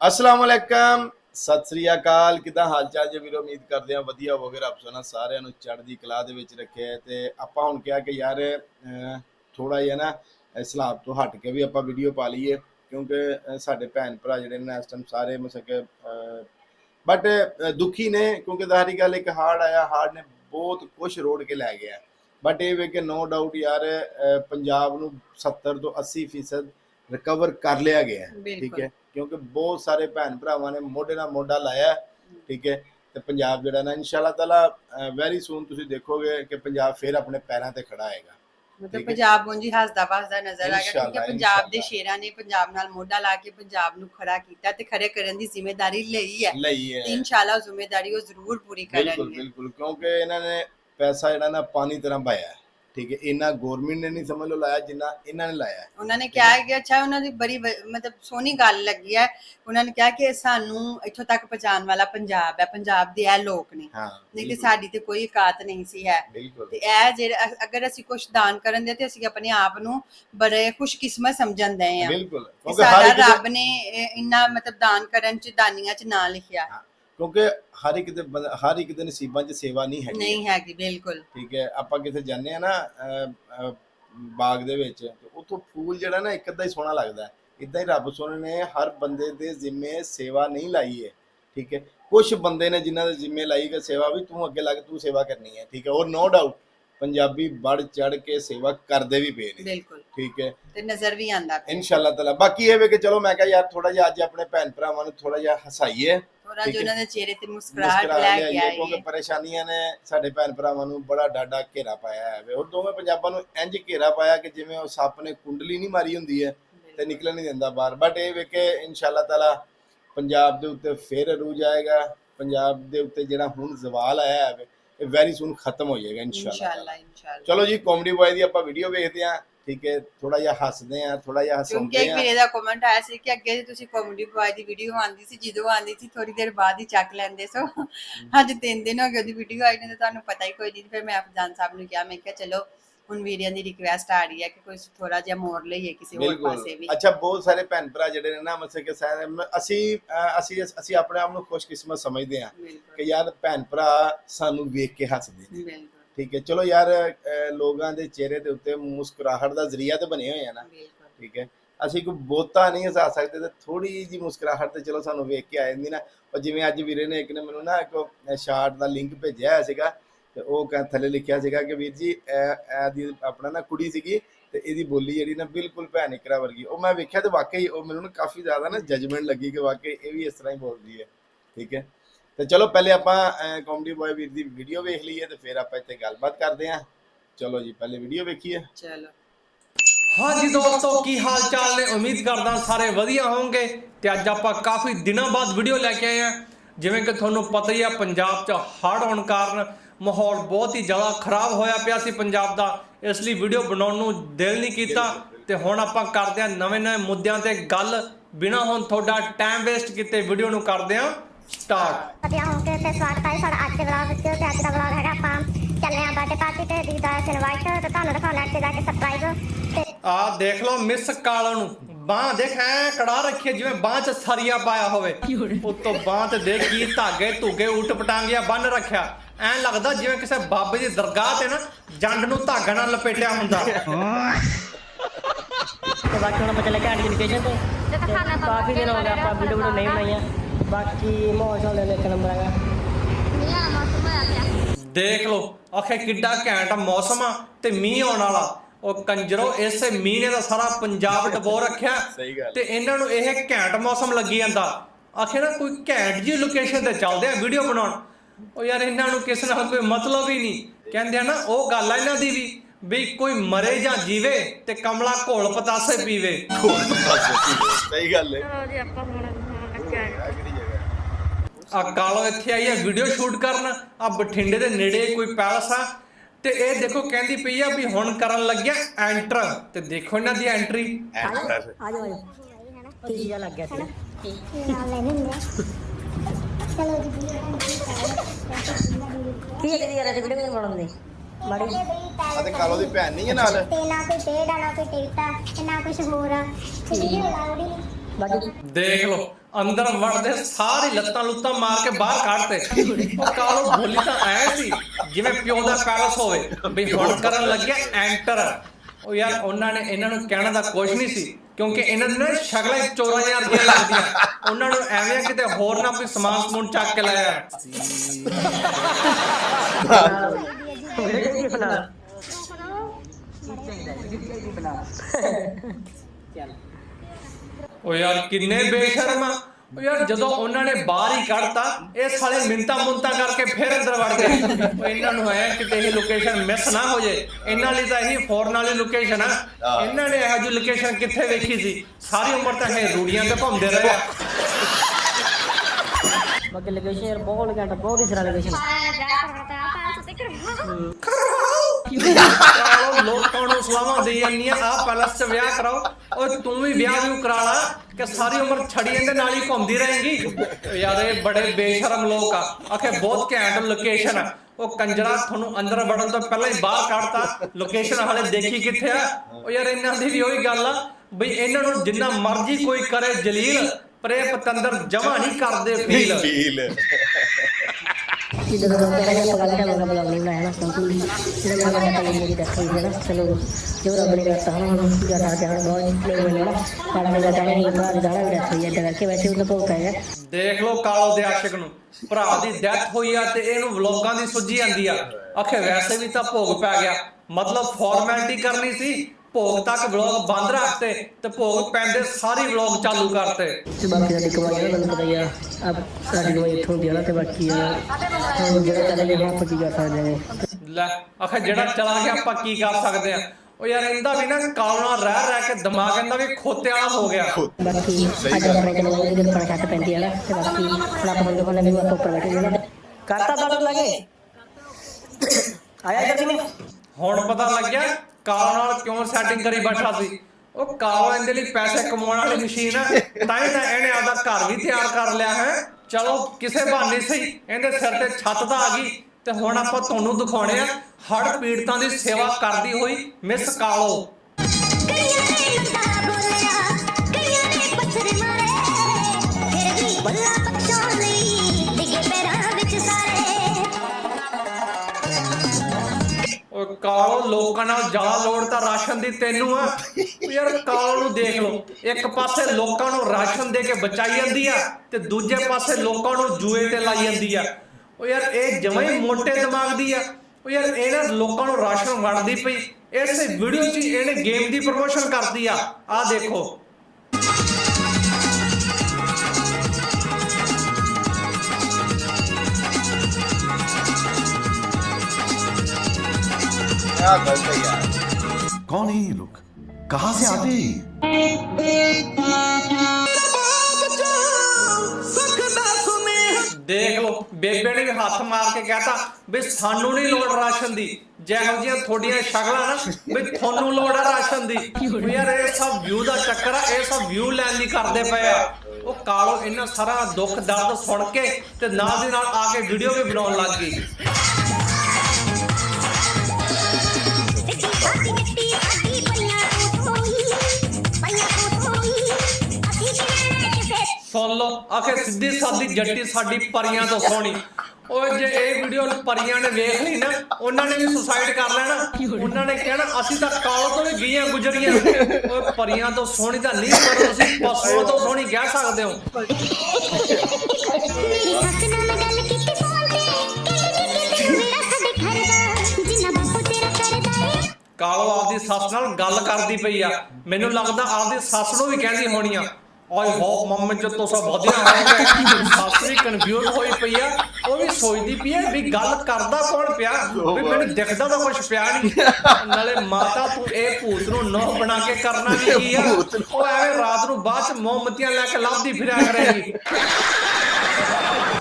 ਅਸਲਾਮ ਅਲੈਕਮ। ਸਤਿ ਸ੍ਰੀ ਅਕਾਲ। ਕਿਦਾਂ ਹਾਲ ਚਾਲ ਜੀ ਵੀਰੋ? ਉਮੀਦ ਕਰਦੇ ਹਾਂ ਵਧੀਆ ਹੋਵੋਗੇ। ਰੱਬ ਸੋਨਾ ਸਾਰਿਆਂ ਨੂੰ ਚੜ੍ਹਦੀ ਕਲਾ ਦੇ ਵਿੱਚ ਰੱਖਿਆ ਤੇ ਆਪਾਂ ਹੁਣ ਕਿਹਾ ਕਿ ਯਾਰ ਥੋੜਾ ਜਿਹਾ ਨਾ ਇਸ ਸਲਾਬ ਤੋਂ ਹਟ ਕੇ ਵੀ ਆਪਾਂ ਵੀਡੀਓ ਪਾ ਲਈਏ। ਕਿਉਂਕਿ ਸਾਡੇ ਭੈਣ ਭਰਾ ਜਿਹੜੇ ਨੇ ਇਸ ਟਾਈਮ ਸਾਰੇ ਮਸਕੇ ਬਟ ਦੁਖੀ ਨੇ। ਕਿਉਂਕਿ ਜ਼ਾਹਰੀ ਗੱਲ ਇੱਕ ਹਾਰਡ ਆਇਆ। ਹਾਰਡ ਨੇ ਬਹੁਤ ਕੁਝ ਰੋੜ ਕੇ ਲੈ ਗਿਆ। ਬਟ ਇਹ ਵੇ ਕਿ ਨੋ ਡਾਊਟ ਯਾਰ ਪੰਜਾਬ ਨੂੰ 70 ਤੋਂ 80% ਫੀਸਦ ਰਿਕਵਰ ਕਰ ਲਿਆ ਗਿਆ ਠੀਕ ਬਿਲਕੁਲ। ਹੈ? ਕਿਉਂਕਿ ਬਹੁਤ ਸਾਰੇ ਭੈਣ ਭਰਾਵਾਂ ਨੇ ਮੋਢੇ ਨਾਲ ਮੋਢਾ ਲਾਇਆ ਠੀਕ ਹੈ? ਤੇ ਪੰਜਾਬ ਜਿਹੜਾ ਨਾ ਇਨਸ਼ਾਅੱਲਾ ਤਾਲਾ ਵੈਰੀ ਸੂਨ ਤੁਸੀਂ ਦੇਖੋਗੇ ਕਿ ਪੰਜਾਬ ਫਿਰ ਆਪਣੇ ਪੈਰਾਂ ਤੇ ਖੜਾ ਆਏਗਾ ਮਤਲਬ। ਪੰਜਾਬ ਉਂਝ ਹੀ ਹੱਸਦਾ ਵਸਦਾ ਨਜ਼ਰ ਆ ਗਿਆ ਕਿਉਂਕਿ ਪੰਜਾਬ ਦੇ। ਸ਼ੇਰਾਂ ਨੇ ਪੰਜਾਬ ਨਾਲ ਮੋਢਾ ਲਾ ਕੇ ਪੰਜਾਬ ਨੂੰ ਖੜਾ ਕੀਤਾ ਤੇ ਖੜੇ ਕਰਨ ਦੀ ਜ਼ਿੰਮੇਵਾਰੀ ਲਈ ਹੈ। ਲਈ ਹੈ। ਤੇ ਇਨਸ਼ਾਅੱਲਾ ਜ਼ਿੰਮੇਵਾਰੀ ਉਹ ਜ਼ਰੂਰ ਪੂਰੀ ਬਿਲਕੁਲ ਕਰਨਗੇ। ਬਿਲਕੁਲ ਕਿਉਂਕਿ ਇਹਨਾਂ ਨੇ ਪੈਸਾ ਜਿਹੜਾ ਨਾ ਪਾਣੀ ਤਰ੍ਹਾਂ ਪਾਇਆ ਹੈ, ਠੀਕ ਹੈ ਇਹਨਾਂ ਗਵਰਨਮੈਂਟ ਨੇ ਨਹੀਂ ਸਮਝ ਲਓ ਲਾਇਆ ਜਿੰਨਾ ਇਹਨਾਂ ਨੇ ਲਾਇਆ। ਹੈ। ਉਹਨਾਂ ਨੇ ਕਿਹਾ ਹੈ ਕਿ ਅੱਛਾ ਉਹਨਾਂ ਦੀ ਬੜੀ ਵ- ਮਤਲਬ ਸੋਹਣੀ ਗੱਲ ਲੱਗੀ ਹੈ। ਉਹਨਾਂ ਨੇ ਕਿਹਾ ਕਿ ਸਾਨੂੰ ਇੱਥੋਂ ਤੱਕ ਪਹੁੰਚਾਉਣ ਵਾਲਾ ਪੰਜਾਬ ਹੈ ਪੰਜਾਬ ਦੇ ਇਹ ਲੋਕ ਨੇ। ਹਾਂ ਨਹੀਂ ਤੇ ਬਿਲਕੁਲ, ਸਾਡੀ ਤੇ ਕੋਈ ਔਕਾਤ ਨਹੀਂ ਸੀ ਹੈ। ਬਿਲਕੁਲ। ਤੇ ਇਹ ਜਿਹੜੇ ਅ- ਅਗਰ ਅਸੀਂ ਕੁਝ ਦਾਨ ਕਰਨ ਦੇ ਤੇ ਅਸੀਂ ਆਪਣੇ ਆਪ ਨੂੰ ਬੜੇ ਖੁਸ਼ਕਿਸਮਤ ਸਮਝਣ ਦੇ ਆ ਬਿਲਕੁਲ। ਕਿਉਂਕਿ ਹਰ ਸਾਡਾ ਇੱਕ ਦੇ- ਰੱਬ ਨੇ ਇਹ ਇੰਨਾ ਮਤਲਬ ਦਾਨ ਕਰਨ ਚ ਦਾਨੀਆਂ ਚ ਨਾਂ ਲਿਖਿਆ। ਕਿਉਂਕਿ ਹਰ ਇੱਕ ਦੇ ਬੰਦ- ਹਰ ਇੱਕ ਦੇ ਨਸੀਬਾਂ 'ਚ ਸੇਵਾ ਨਹੀਂ ਹੈਗੀ ਨਹੀਂ ਹੈਗੀ ਬਿਲਕੁਲ। ਠੀਕ ਹੈ ਆਪਾਂ ਕਿਤੇ ਜਾਂਦੇ ਆ ਨਾ ਅਹ, ਅਹ, ਬਾਗ ਦੇ ਵਿੱਚ ਤੇ ਉੱਥੋਂ ਫੂਲ ਜਿਹੜਾ ਨਾ ਇੱਕ ਅੱਧਾ ਹੀ ਸੋਹਣਾ ਲੱਗਦਾ ਹੈ। ਇਦਾਂ ਹੀ ਰੱਬ ਸੋਹਣੇ ਨੇ ਹਰ ਬੰਦੇ ਦੇ ਜ਼ਿੰਮੇ ਸੇਵਾ ਨਹੀਂ ਲਾਈ ਹੈ ਠੀਕ ਹੈ ਕੁਝ ਬੰਦੇ ਨੇ ਜਿਨ੍ਹਾਂ ਦੇ ਜ਼ਿੰਮੇ ਲਾਈ ਕਿ ਸੇਵਾ ਵੀ ਤੂੰ ਅੱਗੇ ਲੱਗ ਤੂੰ ਸੇਵਾ ਕਰਨੀ ਹੈ। ਠੀਕ ਹੈ ਔਰ ਨੋ ਡਾਊਟ ਪੰਜਾਬੀ ਵੱਧ ਚੜ ਕੇ ਸੇਵਾ ਕਰਦੇ ਵੀ ਪਏ ਨੇ। ਬਿਲਕੁਲ। ਠੀਕ ਹੈ। ਤੇ ਨਜ਼ਰ ਵੀ ਆਂਦਾ ਇਨਸ਼ਾਅੱਲਾ ਤਾਲਾ। ਬਾਕੀ ਇਹ ਵੇ ਕਿ ਚਲੋ ਮੈਂ ਕਿਹਾ ਯਾਰ ਥੋੜਾ ਜਿਹਾ ਅੱਜ ਆਪਣੇ ਭੈਣ ਭਰਾਵਾਂ ਨੂੰ ਥੋੜਾ ਜਿਹਾ ਹਸਾਈਏ। ਜਿਹਾ ਹੈ। ਉਹਨਾਂ ਦੇ ਚਿਹਰੇ ਤੇ ਮੁਸਕਰਾਹਟ ਮੁਸਕਰਾ ਲੈ ਕੇ ਆਈਏ। ਕਿਉਂਕਿ ਪਰੇਸ਼ਾਨੀਆਂ ਨੇ ਸਾਡੇ ਭੈਣ ਭਰਾਵਾਂ ਨੂੰ ਬੜਾ ਡਾਡਾ ਘੇਰਾ ਪਾਇਆ ਹੈ। ਵੇ ਉਹ ਦੋਵੇਂ ਪੰਜਾਬਾਂ ਨੂੰ ਇੰਜ ਘੇਰਾ ਪਾਇਆ ਕਿ ਜਿਵੇਂ ਉਹ ਸੱਪ ਨੇ ਕੁੰਡਲੀ ਨਹੀਂ ਮਾਰੀ ਹੁੰਦੀ ਹੈ ਤੇ ਨਿਕਲਣ ਨਹੀਂ ਦਿੰਦਾ ਬਾਹਰ। ਬਟ ਇਹ ਵੇ ਕਿ ਇਨਸ਼ਾਅੱਲਾ ਤਾਲਾ ਪੰਜਾਬ ਦੇ ਉੱਤੇ ਫੇਰ ਅਰੂਜ ਆਏਗਾ ਪੰਜਾਬ ਦੇ ਉੱਤੇ ਜਿਹੜਾ ਹੁਣ ਜ਼ਵਾਲ ਆਇਆ ਹੈ ਇਹ ਵੈਰੀ ਸੂਨ ਖਤਮ ਹੋ ਜਾਏਗਾ ਇਨਸ਼ਾਅੱਲਾ ਇਨਸ਼ਾਅੱਲਾ ਚਲੋ ਜੀ ਕਾਮੇਡੀ ਬॉय ਦੀ ਆਪਾਂ ਵੀਡੀਓ ਵੇਖਦੇ ਹਾਂ। ਠੀਕ ਹੈ ਥੋੜਾ ਜਿਹਾ ਹੱਸਦੇ ਹਾਂ ਥੋੜਾ ਜਿਹਾ ਕਿਉਂਕਿ ਹਸਾਉਂਦੇ ਇੱਕ ਹਾਂ। ਵੀਰੇ ਦਾ ਕਮੈਂਟ ਆਇਆ ਸੀ ਕਿ ਅੱਗੇ ਤੁਸੀਂ ਕਾਮੇਡੀ ਬॉय ਦੀ ਵੀਡੀਓ ਆਂਦੀ ਸੀ ਜਦੋਂ ਆਂਦੀ ਸੀ ਥੋੜੀ ਦੇਰ ਬਾਅਦ ਹੀ ਚੱਕ ਲੈਂਦੇ ਸੋ। ਅੱਜ ਤਿੰਨ ਦਿਨ ਹੋ ਗਏ ਉਹਦੀ ਵੀਡੀਓ ਆਈ ਨੇ ਤੇ ਤੁਹਾਨੂੰ ਪਤਾ ਹੀ ਕੋਈ ਨਹੀਂ ਫਿਰ ਮੈਂ ਅਫਜ਼ਾਨ ਸਾਹਿਬ ਨੂੰ ਕਿਹਾ ਮੈਂ ਕਿਹਾ ਚਲੋ ਹੁਣ ਵੀਰਿਆਂ ਦੀ ਰਿਕੁਐਸਟ ਆ ਰਹੀ ਹੈ ਕਿ ਕੋਈ ਥੋੜਾ ਜਿਹਾ ਮੋੜ ਲਈਏ ਕਿਸੇ ਹੋਰ ਪਾਸੇ ਬਿਲਕੁਲ ਵੀ। ਅੱਛਾ ਬਹੁਤ ਸਾਰੇ ਭੈਣ ਭਰਾ ਜਿਹੜੇ ਨੇ ਨਾ ਮਤਲਬ ਕਿ ਸਾਰੇ- ਮ- ਅਸੀਂ ਅਹ, ਅਸੀਂ ਅਸੀਂ ਆਪਣੇ ਆਪ ਨੂੰ ਖੁਸ਼ਕਿਸਮਤ ਸਮਝਦੇ ਹਾਂ ਕਿ ਬਿਲਕੁਲ ਯਾਰ ਭੈਣ ਭਰਾ ਸਾਨੂੰ ਵੇਖ ਕੇ ਹੱਸਦੇ ਨੇ। ਬਿਲਕੁਲ। ਠੀਕ ਹੈ। ਚਲੋ ਯਾਰ ਅਹ, ਲੋਕਾਂ ਦੇ ਚਿਹਰੇ ਦੇ ਉੱਤੇ ਮੁਸਕਰਾਹਟ ਦਾ ਜ਼ਰੀਆ ਤੇ ਬਣੇ ਹੋਏ ਆ ਨਾ। ਬਿਲਕੁਲ। ਠੀਕ ਹੈ। ਅਸੀਂ ਕੋਈ ਬਹੁਤਾ ਨਹੀਂ ਹਸਾ ਸਕਦੇ ਤੇ ਥੋੜੀ ਜੀ ਮੁਸਕਰਾਹਟ ਤੇ ਚਲੋ ਸਾਨੂੰ ਵੇਖ ਕੇ ਆ ਜਾਂਦੀ ਨਾ। ਉਹ ਜਿਵੇਂ ਅੱਜ ਵੀਰੇ ਨੇ ਇੱਕ ਨੇ ਮੈਨੂੰ ਨਾ ਇੱਕ ਸ਼ਾਰਟ ਦਾ ਲਿੰਕ ਭੇਜਿਆ ਹੋਇਆ ਸੀਗਾ ਤੇ ਉਹ ਕਹਿ ਥੱਲੇ ਲਿਖਿਆ ਸੀਗਾ ਕਿ ਵੀਰ ਜੀ ਇਹ ਇਹ ਦੀ ਆਪਣਾ ਨਾ ਕੁੜੀ ਸੀਗੀ ਤੇ ਇਹਦੀ ਬੋਲੀ ਜਿਹੜੀ ਨਾ ਬਿਲਕੁਲ ਭੈਣ ਇਕਰਾ ਵਰਗੀ। ਉਹ ਮੈਂ ਵੇਖਿਆ ਤੇ ਵਾਕਈ ਉਹ ਮੈਨੂੰ ਨਾ ਕਾਫੀ ਜ਼ਿਆਦਾ ਨਾ ਜਜਮੈਂਟ ਲੱਗੀ ਕਿ ਵਾਕਈ ਇਹ ਵੀ ਇਸ ਤਰ੍ਹਾਂ ਹੀ ਬੋਲਦੀ ਹੈ। ਠੀਕ ਹੈ। ਤੇ ਚਲੋ ਪਹਿਲੇ ਆਪਾਂ ਕਾਮੇਡੀ ਬॉय ਵੀਰ ਦੀ ਵੀਡੀਓ ਵੇਖ ਲਈਏ ਤੇ ਫਿਰ ਆਪਾਂ ਇੱਥੇ ਗੱਲਬਾਤ ਕਰਦੇ ਹਾਂ। ਚਲੋ ਜੀ ਪਹਿਲੇ ਵੀਡੀਓ ਵੇਖੀਏ। ਚਲੋ। ਹਾਂਜੀ ਦੋਸਤੋ ਕੀ ਹਾਲ ਚਾਲ ਨੇ? ਉਮੀਦ ਕਰਦਾ ਸਾਰੇ ਵਧੀਆ ਹੋਵੋਗੇ ਤੇ ਅੱਜ ਆਪਾਂ ਕਾਫੀ ਦਿਨਾਂ ਬਾਅਦ ਵੀਡੀਓ ਲੈ ਕੇ ਆਏ ਆ ਜਿਵੇਂ ਕਿ ਤੁਹਾਨੂੰ ਪਤਾ ਹੀ ਆ ਪੰਜਾਬ 'ਚ ਹੜ੍ਹ ਆਉਣ ਕਾਰਨ ਮਾਹੌਲ ਬਹੁਤ ਹੀ ਜ਼ਿਆਦਾ ਖਰਾਬ ਹੋਇਆ ਪਿਆ ਸੀ ਪੰਜਾਬ ਦਾ। ਇਸ ਲਈ ਵੀਡੀਓ ਬਣਾਉਣ ਨੂੰ ਦਿਲ ਨਹੀਂ ਕੀਤਾ ਤੇ ਹੁਣ ਆਪਾਂ ਕਰਦੇ ਆ ਨਵੇਂ ਨਵੇਂ ਮੁੱਦਿਆਂ ਤੇ ਗੱਲ। ਬਿਨਾਂ ਹੁਣ ਤੁਹਾਡਾ ਟਾਈਮ ਵੇਸਟ ਕੀਤੇ ਵੀਡੀਓ ਨੂੰ ਕਰਦੇ ਆ ਸਟਾਰਟ। ਵਧੀਆ ਹੋ ਕੇ ਤੇ ਸਵਾਗਤ ਹੈ। ਸਾਡਾ ਅੱਜ ਦੇ ਵਲੌਗ ਵਿੱਚ ਤੇ ਅੱਜ ਦਾ ਵਲੌਗ ਹੈਗਾ ਆਪਾਂ। ਚੱਲੇ ਆਂ ਬਰਥਡੇ ਪਾਰਟੀ ਤੇ ਦੀ ਦਾ ਇਨਵਾਈਟ ਤੇ ਤੁਹਾਨੂੰ ਦਿਖਾਉਣਾ ਇੱਥੇ ਜਾ ਕੇ ਸਰਪ੍ਰਾਈਜ਼ ਤੇ ਆ ਦੇਖ ਲਓ ਮਿਸ ਕਾਲ ਨੂੰ। ਬਾਹ ਦੇਖ ਐ ਕੜਾ ਰੱਖੀ ਹੈ ਜਿਵੇਂ ਬਾਹ 'ਚ ਸਰੀਆ ਪਾਇਆ ਹੋਵੇ। ਉੱਤੋਂ ਬਾਹ ਤੇ ਦੇਖ ਕੀ ਧਾਗੇ ਧੁਗੇ ਉਲਟ ਪਟਾਂਗੀਆਂ ਬੰਨ ਰੱਖਿਆ। ਐ ਲੱਗਦਾ ਜਿਵੇਂ ਕਿਸੇ ਬਾਬੇ ਦੀ ਦਰਗਾਹ ਤੇ ਨਾ ਜੰਡ ਨੂੰ ਧਾਗਾ ਨਾਲ ਲਪੇਟਿਆ ਹੁੰਦਾ। ਤੇ ਬਾਕੀ ਹੁਣ ਆਪਾਂ ਚੱਲੇ ਘੈਂਟ ਲੋਕੇਸ਼ਨ ਤੇ। ਕਾਫੀ ਦਿਨ ਹੋ ਗਏ ਆਪਾਂ ਵੀਡੀਓ ਵੀਡੀਓ ਨਹੀਂ ਬਣਾਈਆਂ ਬਾਕੀ ਚਾਲ ਦੇ ਇੱਕ ਨੰਬਰ ਹੈਗਾ ਮੀਂਹ ਮੌਸਮ ਹੋਇਆ ਪਿਆ ਦੇਖ ਲਓ ਆਖੇ ਕਿੱਡਾ ਘੈਂਟ ਮੌਸਮ ਆ ਤੇ ਮੀਂਹ ਆਉਣ ਵਾਲਾ। ਉਹ ਕੰਜਰੋ ਇਸੇ ਮੀਂਹ ਨੇ ਤਾਂ ਸਾਰਾ ਪੰਜਾਬ ਡਬੋ ਰੱਖਿਆ। ਤੇ ਇਹਨਾਂ ਨੂੰ ਇਹ ਘੈਂਟ ਮੌਸਮ ਲੱਗੀ ਜਾਂਦਾ। ਆਖੇ ਨਾ ਕੋਈ ਘੈਂਟ ਜੀ ਲੋਕੇਸ਼ਨ ਤੇ ਚੱਲਦੇ ਆ ਵੀਡੀਓ ਬਣਾਉਣ। ਉਹ ਯਾਰ ਇਹਨਾਂ ਨੂੰ ਕਿਸੇ ਨਾਲ ਕੋਈ ਮਤਲਬ ਹੀ ਨਹੀਂ। ਕਹਿੰਦੇ ਆ ਨਾ ਉਹ ਗੱਲ ਆ ਇਹਨਾਂ ਦੀ ਵੀ ਵੀ ਕੋਈ ਮਰੇ ਜਾਂ ਜੀਵੇ ਤੇ ਕਮਲਾ ਘੋਲ ਪਤਾਸੇ ਪੀਵੇ। ਸਹੀ ਗੱਲ ਹੈ ਚਲੋ ਜੀ ਆਪਾਂ ਹੁਣ ਅੱਛਾ ਆਹ ਕਿਹੜੀ ਜਗ੍ਹਾ ਹੈ? ਆ ਕਾਲੋ ਇੱਥੇ ਆਈ ਆ ਵੀਡੀਓ ਸ਼ੂਟ ਕਰਨ। ਆ ਬਠਿੰਡੇ ਦੇ ਨੇੜੇ ਕੋਈ ਪੈਲਸ ਆ। ਤੇ ਇਹ ਦੇਖੋ ਕਹਿੰਦੀ ਪਈ ਆ ਵੀ ਹੁਣ ਕਰਨ ਲੱਗਿਆ ਐਂਟਰ ਤੇ ਦੇਖੋ ਇਹਨਾਂ ਦੀ ਐਂਟਰੀ ਐਕਟਰ ਆ ਜਾਓ ਆ ਜਾਓ ਕੀ ਜਿਹਾ ਲੱਗ ਗਿਆ ਸੀ ਨਾਲ ਲੈਣੇ ਹੁੰਦੇ ਆ ਚਲੋ ਜੀ ਕੀ ਹੈ ਕਿਹਦੀ ਰੈਸਿਪੀ ਵੀਡੀਓ ਬਣਾਉਣ ਦੀ? ਮਾੜੀ ਆ ਤੇ ਕਾਲੋ ਦੀ ਭੈਣ ਨਹੀਂ ਹੈ ਨਾਲ। ਤੇ ਨਾ ਕੋਈ ਆ ਨਾ ਕੋਈ ਟਿਕਟ ਆ ਤੇ ਨਾ ਕੁਝ ਹੋਰ ਆ। ਬਾਕੀ ਦੇਖ ਲਓ। ਅੰਦਰ ਵੜਦੇ ਸਾਰੀ ਲੱਤਾਂ ਲੁੱਤਾਂ ਮਾਰ ਕੇ ਬਾਹਰ ਕੱਢਤੇ। ਉਹ ਕਾਲੋ ਬੋਲੀ ਤਾਂ ਐ ਸੀ ਜਿਵੇਂ ਪਿਓ ਦਾ ਪੈਲਸ ਹੋਵੇ ਵੀ ਹੁਣ ਕਰਨ ਲੱਗਿਆ ਐਂਟਰ। ਉਹ ਯਾਰ ਉਹਨਾਂ ਨੇ ਇਹਨਾਂ ਨੂੰ ਕਹਿਣ ਦਾ ਕੁਝ ਨਹੀਂ ਸੀ ਕਿਉਂਕਿ ਇਹਨਾਂ ਦੀਆਂ ਨਾ ਸ਼ਕਲਾਂ ਚੋਰਾਂ ਜਿਹੀਆਂ ਵਰਗੀਆਂ ਲੱਗਦੀਆਂ। ਉਹਨਾਂ ਨੂੰ ਐਵੇਂ ਕਿਤੇ ਹੋਰ ਨਾ ਕੋਈ ਸਮਾਨ ਸਮੂਨ ਚੱਕ ਕੇ ਲੈ? ਆ ਵੀਡੀਓ ਕੀ ਉਹ ਯਾਰ ਕਿੰਨੇ ਬੇਸ਼ਰਮ ਆ। ਉਹ ਯਾਰ ਜਦੋਂ ਉਹਨਾਂ ਨੇ ਬਾਹਰ ਹੀ ਕੱਢਤਾ ਇਹ ਸਾਲੇ ਮਿੰਤਾ ਮੁੰਤਾ ਕਰਕੇ ਫਿਰ ਅੰਦਰ ਵੜ ਗਏ। ਉਹ ਇਹਨਾਂ ਨੂੰ ਐ ਕਿਤੇ ਇਹ ਲੋਕੇਸ਼ਨ ਮਿਸ ਨਾ ਹੋ ਜੇ। ਇਹਨਾਂ ਲਈ ਤਾਂ ਇਹ ਫੋਰਨ ਵਾਲੀ ਲੋਕੇਸ਼ਨ ਆ। ਇਹਨਾਂ ਨੇ ਇਹੋ ਜਿਹੀ ਲੋਕੇਸ਼ਨ ਕਿੱਥੇ ਵੇਖੀ ਸੀ? ਸਾਰੀ ਉਮਰ ਤਾਂ ਇਹ ਰੂੜੀਆਂ ਤੇ ਘੁੰਮਦੇ ਰਹੇ ਆ। ਬਾਕੀ ਲੋਕੇਸ਼ਨ ਬਹੁਤ ਘੰਟਾ ਬਹੁਤ ਹੀ ਸਿਰਾ ਲੋਕੇਸ਼ਨ ਚਲੋ ਲੋਕਾਂ ਨੂੰ ਸਲਾਹਾਂ ਦੇ ਜਾਂਦੀਆਂ ਆ ਪੈਲਸ 'ਚ ਵਿਆਹ ਕਰਾਓ। ਓਏ ਤੂੰ ਵੀ ਵਿਆਹ ਵੀ ਕਰਾ ਲਾ ਕਿ ਸਾਰੀ ਉਮਰ ਛੜੀਆਂ ਦੇ ਨਾਲ ਹੀ ਘੁੰਮਦੀ ਰਹੇਂਗੀ। ਯਾਰ ਇਹ ਬੜੇ ਬੇਸ਼ਰਮ ਲੋਕ ਆ। ਆਖੇ ਬਹੁਤ ਘੈਂਟ ਲੋਕੇਸ਼ਨ ਆ। ਉਹ ਕੰਜਰਾ ਤੁਹਾਨੂੰ ਅੰਦਰ ਵੜਨ ਤੋਂ ਪਹਿਲਾਂ ਹੀ ਬਾਹਰ ਕੱਢਤਾ। ਲੋਕੇਸ਼ਨ ਹਾਲੇ ਦੇਖੀ ਕਿੱਥੇ ਆ? ਉਹ ਯਾਰ ਇਹਨਾਂ ਦੀ ਵੀ ਉਹੀ ਗੱਲ ਆ ਬਈ ਇਹਨਾਂ ਨੂੰ ਜਿੰਨਾ ਮਰਜ਼ੀ ਕੋਈ ਕਰੇ ਜਲੀਲ ਪਰ ਇਹ ਪਤੰਦਰ ਜਮਾ ਨਹੀਂ ਕਰਦੇ ਫੀਲ ਫੀਲ ਜਿੱਦਾਂ ਦਾ ਕਹਿੰਦਾ ਕਿ ਪਕੜ ਕੇ ਬਲੌਗ ਨਹੀਂ ਬਣਾਇਆ ਕਿਉਂਕਿ ਜਿਹੜਾ ਮੈਂ ਕਹਿੰਦਾ ਕਿ ਮੇਰੀ ਡੈਥ ਹੋਈ ਸੀ ਨਾ ਚਲੋ ਜੋ ਰੱਬ ਨੇ ਕਰਤਾ ਹਾਂ ਹੁਣ ਜ਼ਿਆਦਾ ਜਾਣ ਬਹੁਤ ਲੈ ਮੈਨੂੰ ਨਾ ਸਾਡਾ ਮੇਰਾ ਤਾਂ ਨਹੀਂ ਭਰਾ ਦੀ ਦਾਣਾ ਵੀ ਡੈਥ ਹੋਈ ਹੈ ਇਦਾਂ ਕਰਕੇ ਵੈਸੇ ਉਹਨੂੰ ਭੋਗ ਪੈ ਗਿਆ ਦੇਖ ਲਓ ਕਾਲੋ ਦੇ ਆਸ਼ਿਕ ਨੂੰ। ਭਰਾ ਦੀ ਡੈਥ ਹੋਈ ਆ ਤੇ ਇਹਨੂੰ ਵਲੋਗਾਂ ਦੀ ਸੁੱਜੀ ਜਾਂਦੀ ਆ। ਆਖੇ ਵੈਸੇ ਵੀ ਤਾਂ ਭੋਗ ਪੈ ਗਿਆ। ਮਤਲਬ ਫਾਰਮੈਲਿਟੀ ਕਰਨੀ ਸੀ ਭੋਗ ਤੱਕ ਵਲੋਗ ਬੰਦ ਰੱਖਤੇ ਤੇ ਭੋਗ ਪੈਂਦੇ ਸਾਰੀ ਵਲੋਗ ਚਾਲੂ ਕਰਤੇ। ਤੇ ਬਾਕੀ ਸਾਡੀ ਕਮਾਈ ਆ ਤੁਹਾਨੂੰ ਪਤਾ ਹੀ ਆ ਆ ਸਾਡੀ ਕਮਾਈ ਇੱਥੋਂ ਦੀ ਆ ਨਾ ਤੇ ਬਾਕੀ ਆ ਹੁਣ ਜਿਹੜਾ ਚੱਲ ਗਿਆ ਆਪਾਂ ਕੀ ਕਰ ਸਕਦੇ ਨੇ ਲੈ ਆਖੇ ਜਿਹੜਾ ਚਲਾ ਗਿਆ ਆਪਾਂ ਕੀ ਕਰ ਸਕਦੇ ਆ? ਉਹ ਯਾਰ ਇਹਦਾ ਵੀ ਨਾ ਕਾਲਣਾ ਰਹਿ ਰਹਿ ਕੇ ਦਿਮਾਗ ਇਹਦਾ ਵੀ ਖੋਤੇ ਵਾਲਾ ਹੋ ਗਿਆ। ਬਾਕੀ ਅੱਜ ਆਪਣੇ ਚਲੋ ਉਹ ਦਿਨ ਪਰ ਛੱਤ ਪੈਂਦੀ ਆ ਨਾ ਤੇ ਬਾਕੀ ਹੁਣ ਆਪਾਂ ਬੰਦੇ ਕੋਲ ਵੀ ਆਪਾਂ ਉੱਪਰ ਬੈਠੇ ਨੇ ਨਾ। ਕਰਤਾ ਬਾਟਰ ਲਗੇ? ਆਇਆ ਇੱਧਰ ਕਿਵੇਂ ਹੁਣ ਪਤਾ ਲੱਗਿਆ ਕਾਲ ਨਾਲ ਕਿਉਂ ਸੈਟਿੰਗ ਕਰੀ ਬੈਠਾ ਸੀ? ਉਹ ਕਾਲ ਇਹਦੇ ਲਈ ਪੈਸੇ ਕਮਾਉਣ ਵਾਲੀ ਮਸ਼ੀਨ ਆ, ਤਾਂ ਹੀ ਤਾਂ ਇਹਨੇ ਆਪਦਾ ਘਰ ਵੀ ਤਿਆਰ ਕਰ ਲਿਆ ਹੈ। ਚਲੋ, ਕਿਸੇ ਬਹਾਨੇ ਸਹੀ, ਇਹਦੇ ਸਿਰ ਤੇ ਛੱਤ ਤਾਂ ਆ ਗਈ, ਤੇ ਹੁਣ ਆਪਾਂ ਤੁਹਾਨੂੰ ਦਿਖਾਉਣੇ ਆ ਹੜ ਪੀੜਤਾਂ ਦੀ ਸੇਵਾ ਕਰਦੀ ਹੋਈ ਮਿਸ ਕਾਲੋ। ਬੱਲਾ ਉਹ ਕਾਲੋ ਲੋਕਾਂ ਨਾਲ ਜ਼ਿਆਦਾ ਲੋੜ ਤਾਂ ਰਾਸ਼ਨ ਦੀ ਤੈਨੂੰ ਆ। ਯਾਰ ਕਾਲੋ ਨੂੰ ਦੇਖ ਲਓ। ਇੱਕ ਪਾਸੇ ਲੋਕਾਂ ਨੂੰ ਰਾਸ਼ਨ ਦੇ ਕੇ ਬਚਾਈ ਜਾਂਦੀ ਆ ਤੇ ਦੂਜੇ ਪਾਸੇ ਲੋਕਾਂ ਨੂੰ ਜੂਏ ਤੇ ਲਾਈ ਜਾਂਦੀ ਆ। ਉਹ ਯਾਰ ਇਹ ਜਮਾਂ ਹੀ ਮੋਟੇ ਦਿਮਾਗ ਦੀ ਆ। ਉਹ ਯਾਰ ਇਹਨਾਂ ਲੋਕਾਂ ਨੂੰ ਰਾਸ਼ਨ ਵੰਡਦੀ ਪਈ। ਇਸ ਵੀਡੀਓ 'ਚ ਇਹਨੇ ਗੇਮ ਦੀ ਪ੍ਰਮੋਸ਼ਨ ਕਰਦੀ ਆ। ਆ ਦੇਖੋ। ਆ ਗਲਤ ਹੈ ਯਾਰ कौन है ये लोग कहाँ से आते हैं ये? ਦੇਖ ਲਓ ਬੇਬੇ ਨੇ ਵੀ ਹੱਥ ਮਾਰ ਕੇ ਕਹਤਾ ਵੀ ਸਾਨੂੰ ਨਹੀਂ ਲੋੜ ਰਾਸ਼ਨ ਦੀ ਜਿਹੋ ਜਿਹੀਆਂ ਤੁਹਾਡੀਆਂ ਸ਼ਕਲਾਂ ਨਾ ਵੀ ਤੁਹਾਨੂੰ ਲੋੜ ਆ ਰਾਸ਼ਨ ਦੀ ਵੀ ਯਾਰ ਇਹ ਸਭ ਵਿਊ ਦਾ ਚੱਕਰ ਆ ਇਹ ਸਭ ਵਿਊ ਲੈਣ ਲਈ ਕਰਦੇ ਪਏ ਆ ਉਹ ਕਾਲੋ ਇਹਨਾਂ ਸਾਰਾ ਦੁੱਖ ਦਰਦ ਸੁਣ ਕੇ ਤੇ ਨਾਲ ਦੀ ਨਾਲ ਆ ਕੇ ਵੀਡੀਓ ਵੀ ਬਣਾਉਣ ਲੱਗ ਗਈ ਸੁਣ ਲਓ ਆਖੇ ਸਿੱਧੀ ਸਾਦੀ ਜੱਟੀ ਸਾਡੀ ਪਰੀਆਂ ਤੋਂ ਸੋਹਣੀ। ਓਏ ਜੇ ਇਹ ਵੀਡੀਓ ਪਰੀਆਂ ਨੇ ਵੇਖ ਲਈ ਨਾ ਉਹਨਾਂ ਨੇ ਵੀ ਸੁਸਾਈਡ ਕਰ ਲੈਣਾ। ਉਹਨਾਂ ਨੇ ਕਹਿਣਾ ਅਸੀਂ ਤਾਂ ਕਾਲ ਤੋਂ ਵੀ ਗਈਆਂ ਗੁਜਰੀਆਂ। ਓਏ ਪਰੀਆਂ ਤੋਂ ਸੋਹਣੀ ਤਾਂ ਨਹੀਂ ਪਰ ਤੁਸੀਂ ਪਸ਼ੂਆਂ ਤੋਂ ਸੋਹਣੀ ਕਹਿ ਸਕਦੇ ਹੋ। ਕਾਲੋ ਆਪਦੀ ਸੱਸ ਨਾਲ ਗੱਲ ਕਰਦੀ ਪਈ ਆ। ਮੈਨੂੰ ਲੱਗਦਾ ਆਪਦੀ ਸੱਸ ਨੂੰ ਵੀ ਕਹਿੰਦੀ ਹੋਣੀ ਆ। ਓਏ ਹੋਪ ਮੰਮੀ ਚ ਤੋਂ ਸਭ ਵਧੀਆ ਸੱਸ ਵੀ ਕਨਫਿਊਜ਼ ਹੋਈ ਪਈ ਆ। ਉਹ ਵੀ ਸੋਚਦੀ ਪਈ ਆ ਵੀ ਗੱਲ ਕਰਦਾ ਕੌਣ ਪਿਆ? ਵੀ ਮੈਨੂੰ ਦਿਖਦਾ ਤਾਂ ਕੁਝ ਪਿਆ ਨਹੀਂ ਨਾਲੇ ਮਾਤਾ ਤੂੰ ਇਹ ਭੂਤ ਨੂੰ ਨੋ ਬਣਾ ਕੇ ਕਰਨਾ ਵੀ ਕੀ ਆ? ਉਹ ਐਵੇਂ ਰਾਤ ਨੂੰ ਬਾਅਦ ਚ ਮੋਮਬਤੀਆਂ ਲੈ ਕੇ ਲੱਭਦੀ ਫਿਰਿਆ ਕਰੇਗੀ।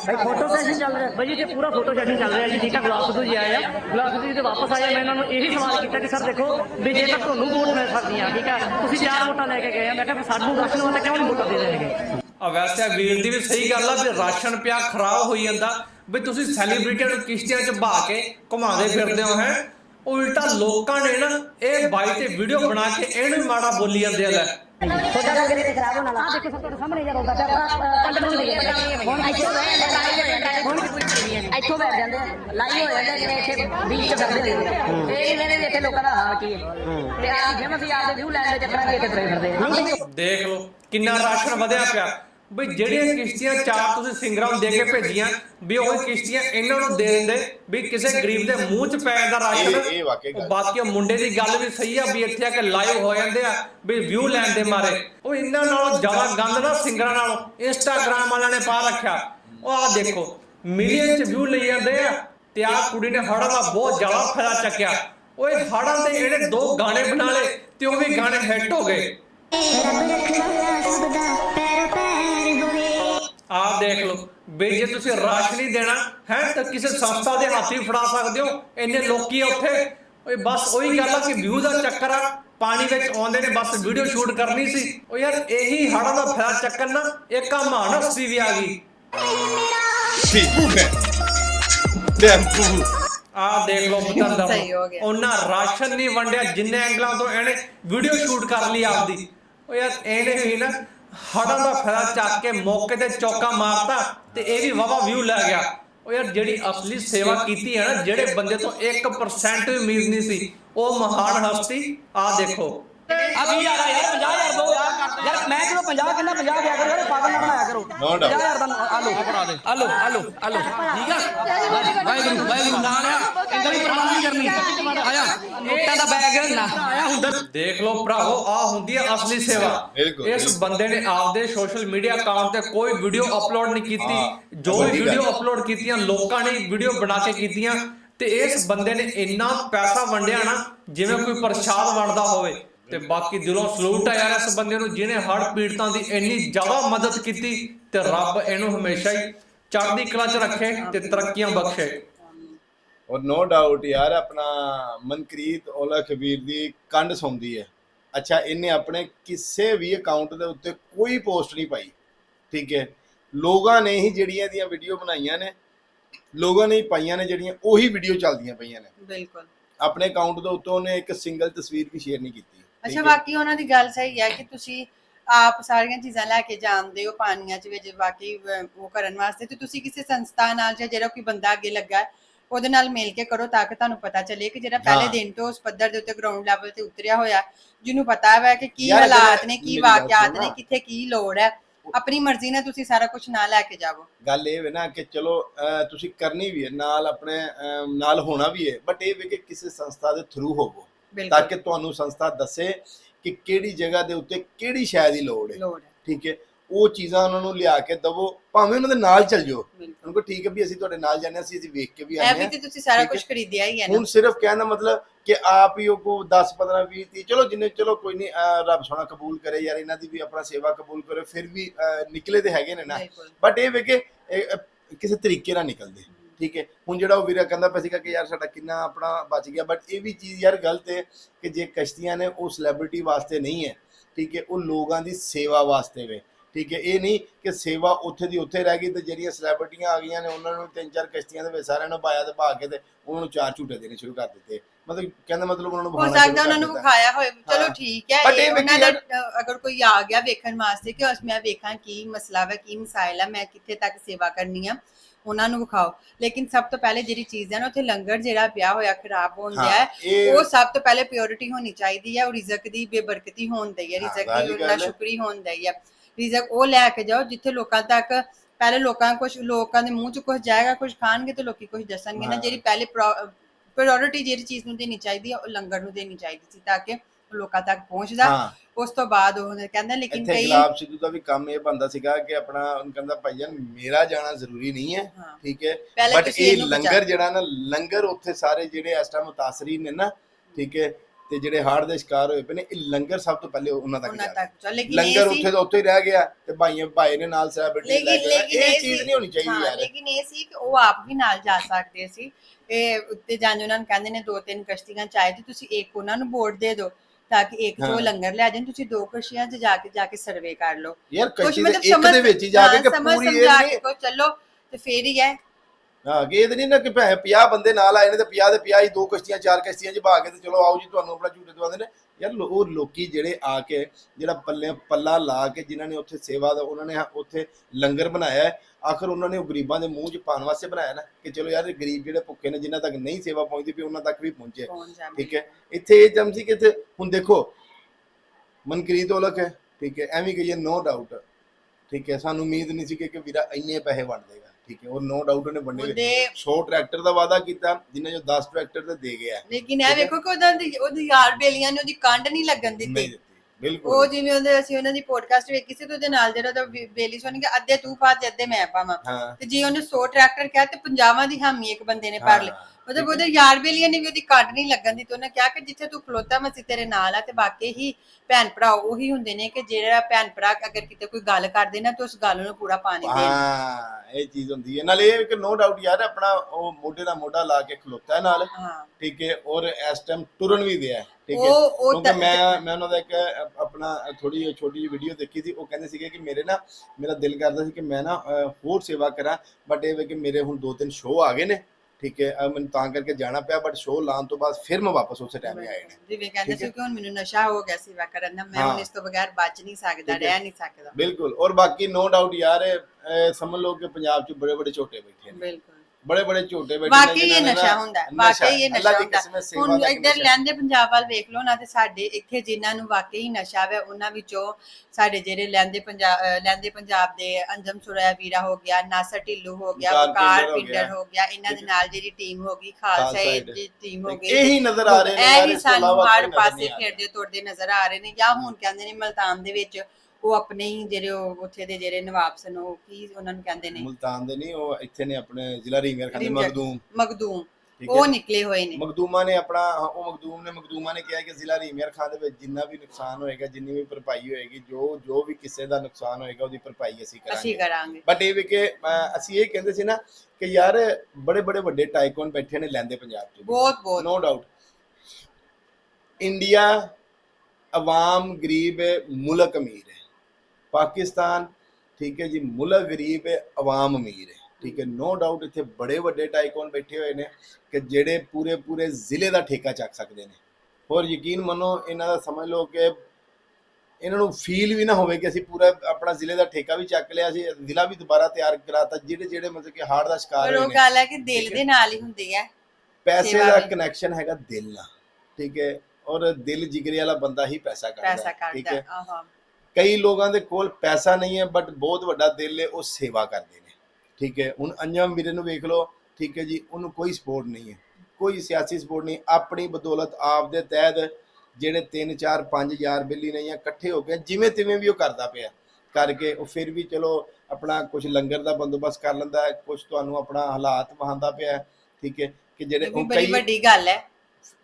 ਭਾਈ ਫੋਟੋ ਸੈਸ਼ਨ ਚੱਲ ਰਿਹਾ। ਭਾਈ ਜੀ ਇਹ ਪੂਰਾ ਫੋਟੋ ਸੈਸ਼ਨ ਚੱਲ ਰਿਹਾ ਜੀ ਠੀਕ ਹੈ ਗੁਲਾਬ ਸਿੱਧੂ ਜੀ ਆਏ ਆ। ਗੁਲਾਬ ਸਿੱਧੂ ਜੀ ਤੇ ਵਾਪਸ ਆਏ ਆ। ਮੈਂ ਇਹਨਾਂ ਨੂੰ ਇਹੀ ਸਵਾਲ ਕੀਤਾ ਕਿ ਸਰ ਦੇਖੋ ਵੀ ਜੇ ਤਾਂ ਤੁਹਾਨੂੰ ਵੋਟ ਮਿਲ ਸਕਦੀਆਂ ਠੀਕ ਹੈ ਤੁਸੀਂ ਚਾਰ ਵੋਟਾਂ ਲੈ ਕੇ ਗਏ ਆ। ਮੈਂ ਕਿਹਾ ਵੀ ਸਾਨੂੰ ਰਾਸ਼ਨ ਵਾਸਤੇ ਕਿਉਂ ਨਹੀਂ ਵੋਟਾਂ ਦੇ ਰਹੇ ਹੈਗੇ? ਆ ਵੈਸੇ ਆ ਵੀਰ ਦੀ ਵੀ ਸਹੀ ਗੱਲ ਆ ਵੀ ਰਾਸ਼ਨ ਪਿਆ ਖਰਾਬ ਹੋਈ ਜਾਂਦਾ ਵੀ ਤੁਸੀਂ ਸੈਲੀਬ੍ਰਿਟੀਆਂ ਨੂੰ ਕਿਸ਼ਤੀਆਂ 'ਚ ਬਹਾ ਕੇ ਘੁਮਾਉਂਦੇ ਫਿਰਦੇ ਹੋ ਹੈ? ਉਲਟਾ ਲੋਕਾਂ ਨੇ ਨਾ ਇਹ ਬਾਈ ਤੇ ਵੀਡੀਓ ਬਣਾ ਕੇ ਇਹਨੂੰ ਮਾੜਾ ਬੋਲੀ ਜਾਂਦੇ ਆ ਲੈ। ਤੁਹਾਡਾ ਰੋਗ ਦੇ ਖਰਾਬ ਹੋਣ ਵਾਲਾ ਆ ਦੇਖੋ ਸਭ ਤੁਹਾਡੇ ਸਾਹਮਣੇ ਯਾਰ ਹੁੰਦਾ ਪਿਆ ਪੰਡ ਨੂੰ ਦੇ ਹੁਣ ਇੱਥੋਂ ਹੁਣ ਇੱਥੋਂ ਬੈਠ ਜਾਂਦੇ ਆ। ਲਾਈ ਹੋ ਜਾਂਦੇ ਜਿਵੇਂ ਇੱਥੇ ਬੀਚ ਫਿਰਦੇ। ਇਹ ਲੋਕਾਂ ਦਾ ਹਾਲ ਕੀ ਹੈ? ਤੇ ਆ ਜਿਵੇਂ ਅਸੀਂ ਆਪਦੇ ਵਿਊ ਲੈਣ ਦੇ ਚੱਕਰਾਂ 'ਚ ਇੱਥੇ ਤੁਰੇ ਫਿਰਦੇ ਆ। ਨਹੀਂ ਦੇਖ ਲਓ ਕਿੰਨਾ ਰਾਸ਼ਨ ਵਧਿਆ ਪਿਆ। ਬਈ ਜਿਹੜੀਆਂ ਕਿਸ਼ਤੀਆਂ ਚਾਰ ਤੁਸੀਂ ਸਿੰਗਰਾਂ ਨੂੰ ਦੇ ਕੇ ਭੇਜੀਆਂ ਵੀ ਉਹ ਕਿਸ਼ਤੀਆਂ ਇਹਨਾਂ ਨੂੰ ਦੇ ਦਿੰਦੇ ਵੀ ਕਿਸੇ ਗਰੀਬ ਦੇ ਮੂੰਹ 'ਚ ਪੈ ਜਾਂਦਾ ਇਹ- ਰਾਸ਼ਨ ਇਹ ਵਾਕਈ ਗੱਲ ਉਹ ਬਾਕੀ ਉਹ ਮੁੰਡੇ ਦੀ ਗੱਲ ਵੀ ਸਹੀ ਆ ਵੀ ਇੱਥੇ ਆ ਕੇ ਲਾਈਵ ਹੋ ਜਾਂਦੇ ਆ ਵੀ ਵਿਊ ਲੈਣ ਦੇ ਮਾਰੇ। ਉਹ ਇਹਨਾਂ ਨਾਲੋਂ ਜ਼ਿਆਦਾ ਗੰਦ ਨਾ ਸਿੰਗਰਾਂ ਨਾਲੋਂ ਇੰਸਟਾਗ੍ਰਾਮ ਵਾਲਿਆਂ ਨੇ ਪਾ ਰੱਖਿਆ। ਉਹ ਆ ਦੇਖੋ ਮਿਲੀਅਨ ਚ ਵਿਊ ਲਈ ਜਾਂਦੇ ਆ ਤੇ ਆ ਕੁੜੀ ਨੇ ਹੜਾਂ ਦਾ ਬਹੁਤ ਜ਼ਿਆਦਾ ਫਾਇਦਾ ਚੱਕਿਆ। ਓਏ ਹੜਾਂ ਦੇ ਇਹਨੇ ਦੋ ਗਾਣੇ ਬਣਾ ਲਏ ਤੇ ਉਹ ਵੀ ਗਾਣੇ ਹਿੱਟ ਹੋ ਗਏ। ਰੱਬ ਰੱਖਣਾ ਸਭ ਦਾ ਪੈਰ ਆਹ ਦੇਖ ਲਓ। ਵੀ ਜੇ ਤੁਸੀਂ ਰਾਸ਼ਨ ਨਹੀਂ ਦੇਣਾ ਹੈ ਤਾਂ ਕਿਸੇ ਸੰਸਥਾ ਦੇ ਹੱਥ ਫੜਾ ਸਕਦੇ ਹੋ। ਇੰਨੇ ਲੋਕੀ ਆ ਉੱਥੇ। ਓਏ ਬਸ ਉਹੀ ਗੱਲ ਆ ਕਿ ਵਿਊ ਦਾ ਚੱਕਰ ਆ। ਪਾਣੀ ਵਿੱਚ ਆਉਂਦੇ ਨੇ ਬਸ ਵੀਡੀਓ ਸ਼ੂਟ ਕਰਨੀ ਸੀ। ਓ ਯਾਰ ਇਹੀ ਹੜਾਂ ਦਾ ਫਾਇਦਾ ਚੱਕਰ ਨਾ ਇੱਕ ਆ ਮਹਾਨ ਹਸਤੀ ਵੀ ਆ ਗਈ। ਹੈ। ਟੈਂਪੂ ਆਹ ਦੇਖ ਲਓ ਗਿਆ। ਉਹਨਾਂ ਰਾਸ਼ਨ ਨਹੀਂ ਵੰਡਿਆ ਜਿੰਨੇ ਐਂਗਲਾਂ ਤੋਂ ਇਹਨੇ ਵੀਡੀਓ ਸ਼ੂਟ ਕਰ ਲਈ ਆਪਦੀ। ਓ ਯਾਰ ਇਹਨੇ ਵੀ ਨਾ ਹੜਾਂ ਦਾ ਫਾਇਦਾ ਚੱਕ ਕੇ ਮੌਕੇ ਤੇ ਚੌਕਾ ਮਾਰਤਾ ਤੇ ਇਹ ਵੀ ਵਾਵਾ ਵਿਊ ਲੈ ਗਿਆ। ਉਹ ਯਾਰ ਜਿਹੜੀ ਅਸਲੀ ਸੇਵਾ ਕੀਤੀ ਹੈ ਨਾ, ਜਿਹੜੇ ਬੰਦੇ ਤੋਂ 1% ਵੀ ਉਮੀਦ ਨਹੀਂ ਸੀ, ਉਹ ਮਹਾਨ ਹਸਤੀ, ਆਹ ਦੇਖੋ। ਆ 20000 ਆ ਯਾਰ 50000 ਦੋ। ਯਾਰ ਮੈਂ ਜਦੋਂ 50 ਕਹਿੰਦਾ 50 ਦਿਆ ਕਰੋ ਯਾਰ ਪਾਗਲ ਨਾ ਬਣਾਇਆ ਕਰੋ। No doubt. 50000 ਦਾ ਆ ਦੇ ਆ ਠੀਕ ਆ? ਵਾਹਿਗੁਰੂ ਵਾਹਿਗੁਰੂ ਨਾਲ ਆ। ਇੰਦਰ ਹੀ ਕਰਨੀ। ਆਇਆ। ਨੋਟਾਂ ਦਾ ਬੈਗ ਨਾ। ਆਇਆ ਹੁੰਦਾ। ਦੇਖ ਲਓ ਭਰਾਵੋ ਆ ਹੁੰਦੀ ਹੈ ਅਸਲੀ ਸੇਵਾ। ਬਿਲਕੁਲ, ਇਸ। ਬੰਦੇ ਨੇ ਆਪਦੇ ਸੋਸ਼ਲ ਮੀਡੀਆ ਅਕਾਊਂਟ ਤੇ ਕੋਈ ਵੀਡੀਓ ਅਪਲੋਡ ਨਹੀਂ ਕੀਤੀ। ਹਾਂ, ਜੋ ਵੀ ਵੱਡੀ ਗੱਲ। ਵੀਡੀਓ। ਅਪਲੋਡ ਕੀਤੀਆਂ ਲੋਕਾਂ ਨੇ ਵੀਡੀਓ ਬਣਾ ਕੇ ਕੀਤੀਆਂ। ਤੇ ਇਸ ਬੰਦੇ ਨੇ ਇੰਨਾ ਪੈਸਾ ਵੰਡਿਆ ਨਾ ਜਿਵੇਂ ਕੋਈ ਪ੍ਰਸ਼ਾਦ ਵੰਡਦਾ ਹੋਵੇ। ਤੇ ਬਾਕੀ ਦਿਲੋਂ ਸਲੂਟ ਆ ਯਾਰ ਇਸ ਬੰਦੇ ਨੂੰ ਜਿਹਨੇ ਹੜ੍ਹ ਪੀੜਤਾਂ ਦੀ ਇੰਨੀ ਜ਼ਿਆਦਾ ਮਦਦ ਕੀਤੀ ਤੇ ਰੱਬ ਇਹਨੂੰ ਹਮੇਸ਼ਾ ਹੀ ਚੜ੍ਹਦੀ ਕਲਾ 'ਚ ਰੱਖੇ ਤੇ ਤਰੱਕੀਆਂ ਬਖਸ਼ੇ। ਔਰ ਨੋ ਡਾਊਟ ਯਾਰ ਆਪਣਾ ਮਨਕਰੀਤ ਔਲਾ ਖਬੀਰ ਦੀ ਕੰਡ ਸੌਂਦੀ ਹੈ। ਅੱਛਾ ਇਹਨੇ ਆਪਣੇ ਕਿਸੇ ਵੀ ਅਕਾਊਂਟ ਦੇ ਉੱਤੇ ਕੋਈ ਪੋਸਟ ਨਹੀਂ ਪਾਈ ਠੀਕ ਹੈ? ਲੋਕਾਂ ਨੇ ਹੀ ਜਿਹੜੀਆਂ ਇਹਦੀਆਂ ਵੀਡੀਓ ਬਣਾਈਆਂ ਨੇ ਲੋਕਾਂ ਨੇ ਹੀ ਪਾਈਆਂ ਨੇ ਜਿਹੜੀਆਂ ਉਹੀ ਵੀਡੀਓ ਚੱਲਦੀਆਂ ਪਈਆਂ ਨੇ। ਬਿਲਕੁਲ। ਆਪਣੇ ਅਕਾਊਂਟ ਦੇ ਉੱਤੇ ਉਹਨੇ ਇੱਕ ਸਿੰਗਲ ਤਸਵੀਰ ਵੀ ਸ਼ੇਅਰ ਨਹੀਂ ਕੀਤੀ। ਅੱਛਾ? ਬਾਕੀ ਉਹਨਾਂ ਦੀ ਗੱਲ ਸਹੀ ਹੈ ਕਿ ਤੁਸੀਂ ਆਪ ਸਾਰੀਆਂ ਚੀਜ਼ਾਂ ਲੈ ਕੇ ਜਾਂਦੇ ਹੋ ਪਾਣੀਆਂ 'ਚ ਵਿੱਚ ਬਾਕੀ ਉਹ ਕਰਨ ਵਾਸਤੇ ਤੇ ਤੁਸੀਂ ਕਿਸੇ ਸੰਸਥਾ ਨਾਲ ਜਾਂ ਜਿਹੜਾ ਕੋਈ ਬੰਦਾ ਅੱਗੇ ਲੱਗਾ ਹੈ, ਉਹਦੇ ਨਾਲ ਮਿਲ ਕੇ ਕਰੋ ਤਾਂ ਕਿ ਤੁਹਾਨੂੰ ਪਤਾ ਚੱਲੇ ਕਿ ਜਿਹੜਾ ਪਹਿਲੇ। ਦਿਨ ਤੋਂ ਉਸ ਪੱਧਰ ਦੇ ਉੱਤੇ ਗਰਾਊਂਡ ਲੈਵਲ ਤੇ ਉਤਰਿਆ ਹੋਇਆ ਜਿਹਨੂੰ ਪਤਾ ਹੈ ਕਿ ਕੀ ਹਾਲਾਤ ਨੇ ਕੀ ਵਾਕਿਆਤ ਨੇ। ਕਿੱਥੇ ਕੀ ਲੋੜ ਹੈ ਆਪਣੀ ਮਰਜ਼ੀ ਨਾਲ ਤੁਸੀਂ ਸਾਰਾ ਕੁਝ ਨਾ ਲੈ ਕੇ ਜਾਵੋ ਗੱਲ ਇਹ ਵੇ ਨਾ ਕਿ ਚਲੋ ਤੁਸੀਂ ਕਰਨੀ ਵੀ ਹੈ ਨਾਲ ਆਪਣੇ ਨਾਲ ਹੋਣਾ ਵੀ ਹੈ ਬਟ ਇਹ ਵੇ ਕਿ ਕਿਸੇ ਸੰਸਥਾ ਦੇ ਥਰੂ ਹੋਵੋ ਤਾਂ ਕਿ ਤੁਹਾਨੂੰ ਸੰਸਥਾ ਦੱਸੇ ਕਿ ਕਿਹੜੀ ਜਗ੍ਹਾ ਦੇ ਉੱਤੇ ਕਿਹੜੀ ਸ਼ੈ ਦੀ ਲੋੜ ਹੈ। ਲੋੜ ਹੈ। ਠੀਕ ਹੈ? ਉਹ ਚੀਜ਼ਾਂ ਉਹਨਾਂ ਨੂੰ ਲਿਆ ਕੇ ਦਵੋ ਭਾਵੇਂ ਉਹਨਾਂ ਦੇ ਨਾਲ ਚੱਲ ਜਾਓ। ਉਹਨਾਂ ਕੋ ਠੀਕ ਹੈ ਵੀ ਅਸੀਂ ਤੁਹਾਡੇ ਨਾਲ ਹਾਂ ਅਸੀਂ ਅਸੀਂ ਵੇਖ ਕੇ ਵੀ ਆਏ ਹਾਂ। ਤੇ ਤੁਸੀਂ ਸਾਰਾ। ਕੁਝ ਖਰੀਦਿਆ ਹੀ ਹੈ ਨਾ। ਹੁਣ ਸਿਰਫ ਕਹਿਣ ਦਾ ਮਤਲਬ ਕਿ ਆਪ ਹੀ ਉਹ ਕੋ 10 15 20 30 ਚਲੋ ਜਿੰਨੇ ਚਲੋ ਕੋਈ ਨਹੀਂ ਰੱਬ ਸੋਣਾ ਕਬੂਲ ਕਰੇ ਯਾਰ ਇਹਨਾਂ ਦੀ ਵੀ ਆਪਣਾ ਸੇਵਾ ਕਬੂਲ ਕਰੇ ਫਿਰ ਵੀ ਨਿਕਲੇ ਤੇ ਹੈਗੇ ਨੇ ਨਾ। ਬਟ ਇਹ ਵੇ ਕਿ ਇਹ, ਅਹ, ਕਿਸੇ ਤਰੀਕੇ ਨਾਲ ਨਿਕਲਦੇ। ਠੀਕ ਹੈ। ਹੁਣ ਜਿਹੜਾ ਉਹ ਵੀਰਾ ਕਹਿੰਦਾ ਪਿਆ ਸੀਗਾ ਕਿ ਯਾਰ ਸਾਡਾ ਕਿੰਨਾ ਆਪਣਾ ਬਚ ਗਿਆ ਬਟ ਇਹ ਵੀ ਚੀਜ਼ ਯਾਰ ਗਲਤ ਹੈ ਕਿ ਜੇ ਕਸ਼ਤੀਆਂ ਨੇ ਉਹ ਸੈਲੀਬ੍ਰਿਟੀ ਵਾਸਤੇ ਨਹੀਂ ਹੈ, ਠੀਕ ਹੈ, ਉਹ ਲੋਕਾਂ ਦੀ ਸੇਵਾ ਵਾਸਤੇ ਵੇ ਠੀਕ ਹੈ ਇਹ ਨਹੀਂ ਕਿ ਸੇਵਾ ਉੱਥੇ ਦੀ ਉੱਥੇ ਰਹਿ ਗਈ ਤੇ ਜਿਹੜੀਆਂ ਸੈਲੀਬ੍ਰਿਟੀਆਂ ਆ ਗਈਆਂ ਨੇ ਉਹਨਾਂ ਨੂੰ ਤਿੰਨ ਚਾਰ ਕਸ਼ਤੀਆਂ ਦੇ ਵਿੱਚ ਸਾਰਿਆਂ ਨੂੰ ਪਾਇਆ ਤੇ ਭਾ ਕੇ ਤੇ ਉਹਨਾਂ ਨੂੰ ਚਾਰ ਝੂਟੇ ਦੇਣੇ ਸ਼ੁਰੂ ਕਰ ਦਿੱਤੇ ਮਤਲਬ ਕਹਿੰਦਾ ਮਤਲਬ ਉਹਨਾਂ ਨੂੰ ਹੋ ਸਕਦਾ ਉਹਨਾਂ ਨੂੰ। ਵਿਖਾਇਆ ਹੋਵੇ ਚਲੋ। ਠੀਕ ਹੈ But ਇਹ ਇਹ ਵੀ ਉਹਨਾਂ ਦਾ ਯਾਰ- ਅ, ਅਗਰ ਕੋਈ ਆ ਗਿਆ ਵੇਖਣ ਵਾਸਤੇ ਕਿ ਉਸ ਮੈਂ ਵੇਖਾਂ ਕੀ ਮਸਲਾ ਹੈ ਕੀ ਮਸਾਇਲ ਹੈ ਮੈਂ ਕਿੱਥੇ ਤੱਕ ਸੇਵਾ ਕਰਨੀ ਆ ਉਹਨਾਂ ਨੂੰ ਵਿਖਾਓ ਲੇਕਿਨ ਸਭ ਤੋਂ ਪਹਿਲੇ ਜਿਹੜੀ ਚੀਜ਼ ਹੈ ਨਾ ਉੱਥੇ ਲੰਗਰ ਜਿਹੜਾ ਪਿਆ ਹੋਇਆ ਖਰਾਬ ਹੋਣ ਦਿਆ ਹੈ ਇਹ ਉਹ ਸਭ ਤੋਂ ਪਹਿਲੇ ਪਿਓਰਿਟੀ ਹੋਣੀ ਚਾਹੀਦੀ ਹੈ ਉਹ ਰਿਜ਼ਕ ਦੀ ਬੇਬਰਕਤੀ ਹੋਣ ਦਈ ਹੈ ਹਾਂ, ਰਿਜ਼ਕ ਵਾਲੀ ਦੀ ਗੱਲ ਉਹਨਾਂ ਹੈ। ਸ਼ੁਕਰੀ ਹੋਣ ਦਈ ਹੈ ਰਿਜ਼ਕ ਉਹ ਲੈ ਕੇ ਜਾਓ ਜਿੱਥੇ ਲੋਕਾਂ ਤੱਕ ਪਹਿਲੇ ਲੋਕਾਂ ਕੁਝ ਲੋਕਾਂ ਦੇ ਮੂੰਹ 'ਚ ਕੁਝ ਜਾਏਗਾ ਕੁਝ ਖਾਣਗੇ ਤੇ ਲੋਕੀ ਕੁਝ ਦੱਸਣਗੇ ਨਾ। ਜਿਹੜੀ ਪਹਿਲੇ ਪ੍ਰਾਇੋਰਟੀ ਜਿਹੜੀ ਚੀਜ਼ ਨੂੰ ਦੇਣੀ ਚਾਹੀਦੀ ਹੈ ਉਹ ਲੰਗਰ ਨੂੰ ਦੇਣੀ ਚਾਹੀਦੀ ਸੀ ਤਾਂ ਕਿ ਲੋਕਾਂ ਤੱਕ ਪਹੁੰਚਦਾ ਉਸ ਤੋਂ ਬਾਅਦ ਉਹ ਕਹਿੰਦਾ ਲੇਕਿਨ ਇੱਥੇ ਕਈ ਗੁਲਾਬ ਸਿੱਧੂ ਦਾ ਵੀ ਕੰਮ ਇਹ ਬੰਦਾ ਸੀਗਾ ਕਿ ਆਪਣਾ ਕਹਿੰਦਾ ਭਾਈ ਜਾਨ ਮੇਰਾ ਜਾਣਾ ਜ਼ਰੂਰੀ ਨਹੀਂ ਹੈ। ਠੀਕ ਹੈ ਬਟ ਇਹ ਲੰਗਰ। ਜਿਹੜਾ ਨਾ ਲੰਗਰ ਉੱਥੇ ਸਾਰੇ ਜਿਹੜੇ ਇਸ ਟਾਈਮ ਮੁਤਾਸਰੀਨ ਨੇ ਨਾ ਠੀਕ ਹੈ ਤੇ ਜਿਹੜੇ ਹਾਰਟ ਦੇ ਸ਼ਿਕਾਰ ਹੋਏ ਪਏ ਨੇ ਇਹ ਲੰਗਰ ਸਭ ਤੋਂ ਪਹਿਲੇ ਉਹਨਾਂ ਤੱਕ ਉਹਨਾਂ ਜਾਵੇ ਤੱਕ ਚਲ ਲੇਕਿਨ ਲੰਗਰ ਸੀ ਉੱਥੇ ਦਾ ਉੱਥੇ ਹੀ ਰਹਿ ਗਿਆ ਤੇ ਭਾਈਆਂ ਭਾਈ ਨੇ ਨਾਲ ਸੈਲੀਬ੍ਰਿਟੀ ਲੈ ਲੇਕਿਨ ਕੇ ਆਉਣਾ। ਲੇਕਿਨ ਇਹ ਚੀਜ਼ ਸੀ- ਨਹੀਂ ਹੋਣੀ ਚਾਹੀਦੀ ਹਾਂ, ਯਾਰ ਲੇਕਿਨ ਇਹ ਸੀ ਕਿ ਉਹ ਆਪ ਵੀ ਨਾਲ ਜਾ ਸਕਦੇ ਸੀ ਇਹ ਉੱਤੇ ਜਾਂਦੇ ਉਹਨਾਂ ਨੂੰ ਕਹਿੰਦੇ ਨੇ ਦੋ ਤਿੰਨ ਕਸ਼ਤੀਆਂ ਚਾਹੇ ਤੇ ਤੁਸੀਂ ਇੱਕ ਉਹਨਾਂ ਨੂੰ ਬੋਰਡ ਦੇ ਦਿਓ ਤਾਂ ਕਿ ਇੱਕ ਹਾਂ। ਲੰਗਰ ਲੈ ਜਾਣ ਤੁਸੀਂ ਦੋ ਕਸ਼ਤੀਆਂ 'ਚ ਜਾ ਕੇ ਜਾ ਕੇ ਸਰਵੇ ਕਰ ਲਓ ਯਾਰ ਕੁਛ ਕਸ਼ਤੀ ਦੇ ਮਤਲਬ ਇੱਕ ਸਮਝ ਦੇ ਵਿੱਚ ਹੀ ਜਾ ਕੇ ਹਾਂ, ਕਿ ਸਮਝ ਪੂਰੀ ਇਹ ਸਮਝਾ ਨਹੀਂ ਚੱਲੋ ਤੇ ਫੇਰ ਹੀ ਹੈ ਹਾਂ ਕਿ ਇਹ ਨਹੀਂ ਨਾ ਕਿ ਭੈ 50 ਬੰਦੇ ਨਾਲ ਆਏ ਨੇ ਤੇ 50 ਦੇ 50 ਹੀ ਦੋ ਕਸ਼ਤੀਆਂ ਚਾਰ ਕਸ਼ਤੀਆਂ 'ਚ ਭਾ ਕੇ ਤੇ ਚਲੋ ਆਓ ਜੀ ਤੁਹਾਨੂੰ ਆਪਣਾ ਝੂਟੇ ਦਵਾਉਂਦੇ ਨੇ। ਯਾਰ ਉਹ ਲੋਕੀ ਜਿਹੜੇ ਆ ਕੇ ਜਿਹੜਾ ਪੱਲੇ ਪੱਲਾ ਲਾ ਕੇ ਜਿਨ੍ਹਾਂ ਨੇ ਉੱਥੇ ਸੇਵਾ ਦਾ ਉਹਨਾਂ ਨੇ ਉੱਥੇ ਲੰਗਰ ਬਣਾਇਆ ਹੈ ਆਖਰ ਉਹਨਾਂ ਨੇ ਉਹ ਗਰੀਬਾਂ ਦੇ ਮੂੰਹ 'ਚ ਪਾਉਣ ਵਾਸਤੇ ਬਣਾਇਆ ਨਾ ਕਿ ਚਲੋ ਯਾਰ ਗਰੀਬ ਜਿਹੜੇ ਭੁੱਖੇ ਨੇ ਜਿਨ੍ਹਾਂ ਤੱਕ ਨਹੀਂ ਸੇਵਾ ਪਹੁੰਚਦੀ ਵੀ ਉਹਨਾਂ ਤੱਕ ਵੀ ਪਹੁੰਚੇ। ਠੀਕ ਹੈ? ਇੱਥੇ ਇਹ ਜਮ ਸੀ ਕਿ ਇੱਥੇ ਹੁਣ ਦੇਖੋ ਮਨਕਰੀਤ ਔਲਖ ਹੈ ਠੀਕ ਹੈ? ਐਵੇਂ ਕਹੀਏ ਨੋ ਡਾਊਟ ਠੀਕ ਹੈ? ਸਾਨੂੰ ਉਮੀਦ ਨਹੀਂ ਸੀ ਕਿ ਕਿ ਵੀਰਾ ਇੰਨੇ ਪੈਸੇ ਵੰਡ ਦੇਗਾ। ਠੀਕ ਹੈ ਉਹ ਨੋ ਡਾਊਟ ਉਹਨੇ ਵੰਡੇ ਉਹਦੇ 100 ਟਰੈਕਟਰ ਦਾ ਵਾਅਦਾ ਕੀਤਾ ਜਿੰਨੇ ਜੋ 10 ਟਰੈਕਟਰ ਤੇ ਦੇ ਗਿਆ। ਲੇਕਿਨ ਇਹ। ਵੇਖੋ ਕਿ ਉਹਦਾ ਦੀ- ਉਹਦੀ ਯਾਰ ਬੇਲੀਆਂ ਨੇ ਉਹਦੀ ਕੰਡ ਨਹੀਂ ਲੱਗਣ ਨਹੀਂ ਦਿੱਤੀ। ਦਿੱਤੀ ਬਿਲਕੁਲ ਉਹ ਜਿਵੇਂ ਉਹਦੇ ਅਸੀਂ ਉਹਨਾਂ ਦੀ ਪੋਡਕਾਸਟ ਵੇਖੀ ਸੀ ਤੇ ਉਹਦੇ ਨਾਲ ਜਿਹੜਾ ਉਹਦਾ ਬੇ- ਬੇਲੀ ਸੁਣ ਕੇ ਅੱਧੇ ਤੂੰ ਪਾ ਤੇ ਅੱਧੇ ਮੈਂ ਪਾਵਾਂ। ਹਾਂ। ਤੇ ਜੇ ਉਹਨੇ 100 ਟਰੈਕਟਰ ਕਿਹਾ ਤੇ 50 ਦੀ ਹਾਮੀ ਇੱਕ ਬੰਦੇ ਨੇ ਭਰ ਲਈ। ਹਾਂ, ਮਤਲਬ ਉਹਦੇ ਯਾਰ ਬੇਲੀਆਂ ਨੇ ਵੀ ਉਹਦੀ ਕੱਢ ਨਹੀਂ ਲੱਗਣ ਦੀ ਤੇ ਉਹਨੇ ਕਿਹਾ ਕਿ ਜਿੱਥੇ ਤੂੰ ਖਲੋਤਾ ਮੈਂ ਅਸੀਂ ਤੇਰੇ ਨਾਲ ਆ ਤੇ ਬਾਕੀ ਹੀ ਭੈਣ ਭਰਾ ਉਹੀ ਹੁੰਦੇ ਨੇ ਕਿ ਜਿਹੜਾ ਭੈਣ ਭਰਾ ਅਗਰ ਕਿਤੇ ਕੋਈ ਗੱਲ ਕਰਦੇ ਨਾ ਤੇ ਉਸ ਗੱਲ ਨੂੰ ਪੂਰਾ ਪਾਣੀ ਦੇਣ। ਹਾਂ ਇਹ ਚੀਜ਼ ਹੁੰਦੀ ਹੈ। ਨਾਲ ਇਹ ਕਿ ਨੋ ਡਾਊਟ ਯਾਰ ਆਪਣਾ ਉਹ ਮੋਢੇ ਨਾਲ ਮੋਢਾ ਲਾ ਕੇ ਖਲੋਤਾ ਹੈ ਨਾਲ। ਹਾਂ। ਠੀਕ ਹੈ ਔਰ ਇਸ ਟਾਈਮ ਤੁਰਨ ਵੀ ਦਿਆ ਹੈ, ਠੀਕ ਹੈ ਉਹ ਉਹ ਕਿਉਂਕਿ ਤਾਂ- ਮੈਂ ਮੈਂ ਉਹਨਾਂ ਦਾ ਇੱਕ ਅ- ਆਪਣਾ ਥੋੜੀ ਜਿਹੀ ਛੋਟੀ ਜਿਹੀ ਵੀਡੀਓ ਦੇਖੀ ਸੀ। ਉਹ ਕਹਿੰਦੇ ਸੀਗੇ ਕਿ ਮੇਰੇ ਨਾ ਮੇਰਾ ਦਿਲ ਕਰਦਾ ਸੀ ਕਿ ਮੈਂ ਨਾ ਅ, ਹੋਰ ਸੇਵਾ ਕਰਾਂ। ਬਟ ਇਹ ਵੇ ਕਿ ਮੇਰੇ ਹੁਣ ਦੋ ਤਿੰਨ ਸ਼ੋਅ ਆ ਗਏ ਨੇ। ਠੀਕ ਹੈ ਅ, ਮੈਨੂੰ ਤਾਂ ਕਰਕੇ ਜਾਣਾ ਪਿਆ ਬਟ ਸ਼ੋਅ ਲਾਉਣ ਤੋਂ ਬਾਅਦ ਫਿਰ ਮੈਂ ਵਾਪਸ ਉਸੇ ਟਾਈਮ ਹੀ ਆਏ ਨੇ ਜਿਵੇਂ ਕਹਿੰਦੇ। ਸੀ ਕਿ ਹੁਣ ਮੈਨੂੰ ਨਸ਼ਾ ਹੋ ਗਿਆ ਸੇਵਾ ਕਰਨ ਦਾ ਮੈਂ ਹੁਣ। ਇਸ ਤੋਂ ਬਗੈਰ ਬਚ ਨਹੀਂ ਸਕਦਾ। ਰਹਿ ਨਹੀਂ ਸਕਦਾ ਬਿਲਕੁਲ ਔਰ ਬਾਕੀ ਨੋ ਡਾਊਟ ਯਾਰ ਅ, ਸਮਝ ਲਓ ਕਿ ਪੰਜਾਬ 'ਚ ਬੜੇ ਬੜੇ ਝੋਟੇ ਬੈਠੇ ਨੇ ਬਿਲਕੁਲ ਬੜੇ ਬੜੇ ਝੋਟੇ ਬੈਠੇ ਵਾਕਈ ਇਹ ਨਸ਼ਾ ਹੁੰਦਾ ਵਾਕਈ ਇਹ ਨਸ਼ਾ ਹੁੰਦਾ ਹੁਣ ਇੱਧਰ। ਲਹਿੰਦੇ ਪੰਜਾਬ ਵੱਲ ਵੇਖ ਲਓ ਨਾ ਤੇ ਸਾਡੇ ਇੱਥੇ ਜਿਨ੍ਹਾਂ ਨੂੰ ਵਾਕਈ ਨਸ਼ਾ ਹੈ ਉਹਨਾਂ ਵਿੱਚੋਂ ਸਾਡੇ ਜਿਹੜੇ ਲਹਿੰਦੇ ਪੰਜਾਬ ਲਹਿੰਦੇ ਪੰਜਾਬ ਦੇ ਅੰਜਮ ਸੁਰਇਆ ਵੀਰਾ ਹੋ ਗਿਆ ਨਾਸਰ ਢਿੱਲੂ ਹੋ ਗਿਆ ਵਕਾਰ ਪਿੰਡਰ ਹੋ ਗਿਆ। ਇਹਨਾਂ ਦੇ ਨਾਲ ਜਿਹੜੀ ਟੀਮ ਹੋ ਗਈ ਖਾਲਸਾ। ਦੀ ਟੀਮ ਹੋ ਗਈ ਇਹੀ ਨਜ਼ਰ ਆ ਰਹੇ ਨੇ ਇਹ ਸਾਨੂੰ ਹਰ ਪਾਸੇ। ਖੇਡਦੇ ਤੁਰਦੇ ਨਜ਼ਰ ਆ ਰਹੇ ਨੇ ਜਾਂ ਹੁਣ ਕਹਿੰਦੇ ਨੇ ਮਲਤਾਨ ਦੇ ਵਿੱਚ ਉਹ ਆਪਣੇ ਹੀ ਜਿਹੜੇ ਉਹ ਉੱਥੇ ਦੇ ਜਿਹੜੇ ਨਵਾਬ ਸਨ ਉਹ ਕੀ ਉਹਨਾਂ ਨੂੰ ਕਹਿੰਦੇ ਨੇ? ਮੁਲਤਾਨ ਦੇ ਨਹੀਂ ਉਹ ਇੱਥੇ ਨੇ ਆਪਣੇ ਜ਼ਿਲ੍ਹਾ ਰੀਮੇਰ ਖਾਨ ਦੇ ਰੀਮੇਰ। ਮਖਦੂਮ। ਮਖਦੂਮ। ਠੀਕ ਉਹ ਹੈ ਨਿਕਲੇ ਹੋਏ ਨੇ। ਮਖਦੂਮਾ ਨੇ ਆਪਣਾ ਉਹ ਮਖਦੂਮ ਨੇ ਮਖਦੂਮਾ ਨੇ ਕਿਹਾ ਕਿ ਜ਼ਿਲ੍ਹਾ ਰੀਮੇਰ ਖਾਨ ਦੇ ਵਿੱਚ ਜਿੰਨਾ ਵੀ ਨੁਕਸਾਨ ਹੋਏਗਾ ਜਿੰਨੀ ਵੀ ਭਰਪਾਈ ਹੋਏਗੀ ਜੋ ਜੋ ਵੀ ਕਿਸੇ ਦਾ ਨੁਕਸਾਨ ਹੋਏਗਾ ਉਹਦੀ ਭਰਪਾਈ ਅਸੀਂ ਅਸੀਂ ਕਰਾਂਗੇ। ਕਰਾਂਗੇ ਬਟ ਇਹ ਵੀ ਕਿ ਅਹ, ਅਸੀਂ ਇਹ ਕਹਿੰਦੇ ਸੀ ਨਾ ਕਿ ਯਾਰ ਬੜੇ ਬੜੇ ਵੱਡੇ ਟਾਈਕਨ ਬੈਠੇ ਨੇ ਲੈਂਦੇ ਪੰਜਾਬ 'ਚ ਬਹੁਤ ਬਹੁਤ। ਨੋ ਡਾਊਟ ਇੰਡੀਆ ਅਵਾਮ ਗਰੀਬ ਹੈ ਮੁਲਕ ਅਮੀਰ ਹੈ। ਪਾਕਿਸਤਾਨ ਠੀਕ ਹੈ ਜੀ ਮੁਲਕ ਗਰੀਬ ਹੈ ਅਵਾਮ ਅਮੀਰ ਹੈ ਠੀਕ ਹੈ। ਨੋ ਡਾਊਟ ਇੱਥੇ ਬੜੇ ਵੱਡੇ ਟਾਈਕਨ ਬੈਠੇ ਹੋਏ ਨੇ ਕਿ ਜਿਹੜੇ ਪੂਰੇ ਪੂਰੇ ਜ਼ਿਲ੍ਹੇ ਦਾ ਠੇਕਾ ਚੱਕ ਸਕਦੇ ਨੇ। ਹੋਰ ਯਕੀਨ ਮੰਨੋ ਇਹਨਾਂ ਦਾ ਸਮਝ ਲਓ ਕਿ ਇਹਨਾਂ ਨੂੰ ਫੀਲ ਵੀ ਨਾ ਹੋਵੇ ਕਿ ਅਸੀਂ ਪੂਰਾ ਆਪਣਾ ਜ਼ਿਲ੍ਹੇ ਦਾ ਠੇਕਾ ਵੀ ਚੱਕ ਲਿਆ ਸੀ ਜ਼ਿਲ੍ਹਾ ਵੀ ਦੁਬਾਰਾ ਤਿਆਰ ਕਰਾਤਾ ਜਿਹੜੇ ਜਿਹੜੇ ਮਤਲਬ ਕਿ ਹਾਰਟ ਦਾ ਸ਼ਿਕਾਰ ਪਰ ਹੋਏ ਉਹ ਨੇ ਗੱਲ ਹੈ ਕਿ ਦਿਲ। ਦੇ ਨਾਲ ਹੀ ਹੁੰਦੀ ਹੈ। ਪੈਸੇ ਦਾ। ਕਨੈਕਸ਼ਨ ਹੈਗਾ ਦਿਲ ਨਾਲ ਠੀਕ ਹੈ। ਔਰ ਦਿਲ ਜਿਗਰੇ ਵਾਲਾ ਬੰਦਾ ਹੀ ਪੈਸਾ ਕਰਦਾ ਠੀਕ ਹੈ ਆਹਾਂ। ਕਈ ਲੋਕਾਂ ਦੇ ਕੋਲ ਪੈਸਾ ਨਹੀਂ ਹੈ ਬਟ ਬਹੁਤ ਵੱਡਾ ਦਿਲ ਹੈ ਉਹ ਸੇਵਾ ਕਰਦੇ ਨੇ। ਠੀਕ ਹੈ ਹੁਣ ਅੰਜਮ ਵੀਰੇ ਨੂੰ ਵੇਖ ਲਓ ਠੀਕ ਹੈ ਜੀ ਉਹਨੂੰ ਕੋਈ ਸਪੋਰਟ ਨਹੀਂ ਹੈ। ਕੋਈ ਸਿਆਸੀ ਸਪੋਰਟ ਨਹੀਂ ਆਪਣੀ ਬਦੌਲਤ ਆਪ ਦੇ ਤਹਿਤ ਜਿਹੜੇ 3 4 5 ਯਾਰ ਬੇਲੀ ਨਹੀਂ ਆ ਇਕੱਠੇ ਹੋ ਕੇ ਜਿਵੇਂ ਤਿਵੇਂ ਵੀ ਉਹ ਕਰਦਾ ਪਿਆ। ਕਰਕੇ ਉਹ ਫਿਰ ਵੀ ਚਲੋ ਆਪਣਾ ਕੁਝ ਲੰਗਰ ਦਾ ਬੰਦੋਬਸਤ ਕਰ ਲੈਂਦਾ ਹੈ ਕੁਝ ਤੁਹਾਨੂੰ ਆਪਣਾ ਹਾਲਾਤ ਵਹਾਉਂਦਾ ਪਿਆ ਠੀਕ ਹੈ ਕਿ ਜਿਹੜੇ ਬੜੀ ਕਈ ਵੱਡੀ ਗੱਲ ਹੈ।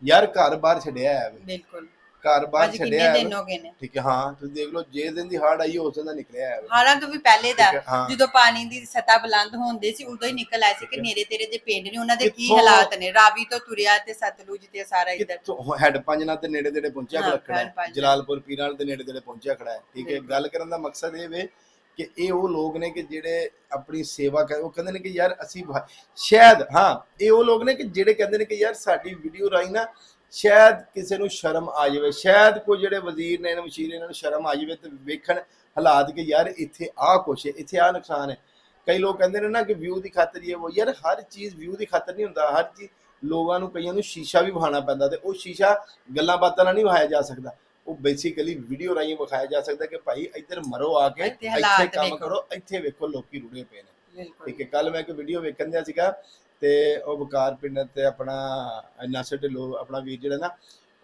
ਯਾਰ ਘਰ ਬਾਹਰ ਛੱਡਿਆ ਹੈ। ਬਿਲਕੁਲ। ਘਰ ਬਾਹਰ ਅੱਜ ਕਿੰਨੇ ਛੱਡਿਆ ਹੈ। ਦਿਨ ਹੋ ਗਏ ਨੇ? ਠੀਕ ਹੈ ਹਾਂ ਤੁਸੀਂ ਦੇਖ ਲਓ ਜੇ ਦਿਨ ਦੀ ਹਾੜ ਆਈ ਉਸ ਦਿਨ ਦਾ ਨਿਕਲਿਆ ਹੈ। ਹਾਲਾਂ ਤੋਂ ਵੀ ਪਹਿਲੇ ਦਾ ਠੀਕ ਹੈ, ਹਾਂ। ਜਦੋਂ ਪਾਣੀ ਦੀ ਸਤਹ ਬੁਲੰਦ ਹੁੰਦੀ ਸੀ ਉਦੋਂ ਹੀ ਨਿਕਲ ਆਇਆ ਸੀ ਕਿ ਨੇੜੇ ਤੇਰੇ ਦੇ ਪਿੰਡ ਨੇ ਉਹਨਾਂ ਦੇ ਕੀ ਕਿੱਥੋਂ- ਹਾਲਾਤ ਨੇ? ਰਾਵੀ ਤੋਂ ਤੁਰਿਆ ਤੇ ਸਤਲੁਜ ਤੇ ਸਾਰਾ ਇੱਧਰ। ਹੈਡ ਪੰਜ ਨਾਲ ਤੇ ਨੇੜੇ ਤੇੜੇ ਪਹੁੰਚਿਆ ਹਾਂ, ਖੜਾ ਹੈਡ ਹੈ। ਪੰਜ। ਜਲਾਲਪੁਰ ਪੀਰਾਂ ਦੇ ਨੇੜੇ ਤੇੜੇ ਪਹੁੰਚਿਆ ਖੜਾ ਹੈ। ਠੀਕ ਹੈ। ਗੱਲ ਕਰਨ ਦਾ ਮਕਸਦ ਇਹ ਵੇ ਕਿ ਇਹ ਉਹ ਲੋਕ ਨੇ ਕਿ ਜਿਹੜੇ ਆਪਣੀ ਸੇਵਾ ਕਰ ਉਹ ਕਹਿੰਦੇ ਨੇ ਕਿ ਯਾਰ ਅਸੀਂ ਸ਼ਾਇਦ ਹਾਂ ਇਹ ਉਹ ਲੋਕ ਨੇ ਕਿ ਜਿਹੜੇ ਕਹਿੰਦੇ ਨੇ ਕਿ ਯਾਰ ਸਾਡੀ ਵੀਡੀਓ ਰਾਹੀਂ ਨਾ ਸ਼ਾਇਦ ਕਿਸੇ ਨੂੰ ਸ਼ਰਮ ਆ ਜਾਵੇ ਸ਼ਾਇਦ ਕੋਈ ਜਿਹੜੇ ਵਜ਼ੀਰ ਨੇ ਇਹਨਾਂ ਵਸ਼ੀਰ ਇਹਨਾਂ ਨੂੰ ਸ਼ਰਮ ਆ ਜਾਵੇ ਤੇ ਵੇਖਣ ਹਾਲਾਤ ਕਿ ਯਾਰ ਇੱਥੇ ਆਹ ਕੁਛ ਹੈ ਇੱਥੇ ਆਹ ਨੁਕਸਾਨ ਹੈ। ਕਈ ਲੋਕ ਕਹਿੰਦੇ ਨੇ ਨਾ ਕਿ ਵਿਊ ਦੀ ਖਾਤਰ ਹੀ ਹੈ ਉਹ। ਯਾਰ ਹਰ ਚੀਜ਼ ਵਿਊ ਦੀ ਖਾਤਰ ਨਹੀਂ ਹੁੰਦਾ ਹਰ ਚੀਜ਼ ਲੋਕਾਂ ਨੂੰ ਕਈਆਂ ਨੂੰ ਸ਼ੀਸ਼ਾ ਵੀ ਵਹਾਉਣਾ ਪੈਂਦਾ ਤੇ ਉਹ ਸ਼ੀਸ਼ਾ ਗੱਲਾਂ ਬਾਤਾਂ ਨਾਲ ਨਹੀਂ ਵਹਾਇਆ ਜਾ ਸਕਦਾ। ਉਹ ਬੇਸਿਕਲੀ ਵੀਡੀਓ ਰਾਹੀਂ ਵਿਖਾਇਆ ਜਾ ਸਕਦਾ ਕਿ ਭਾਈ ਇੱਧਰ ਮਰੋ ਆ ਕੇ ਇੱਥੇ ਕੰਮ। ਕਰੋ ਇੱਥੇ ਵੇਖੋ ਲੋਕੀ ਰੁੜੇ ਪਏ ਨੇ। ਠੀਕ ਹੈ ਕੱਲ ਮੈਂ ਇੱਕ ਵੀਡੀਓ ਵੇਖਣ ਦਿਆ ਸੀਗਾ ਤੇ ਉਹ ਵਕਾਰ ਪਿੰਡ ਤੇ ਆਪਣਾ, ਨਾਸਰ ਢਿੱਲੋਂ ਆਪਣਾ ਵੀਰ ਜਿਹੜਾ ਨਾ,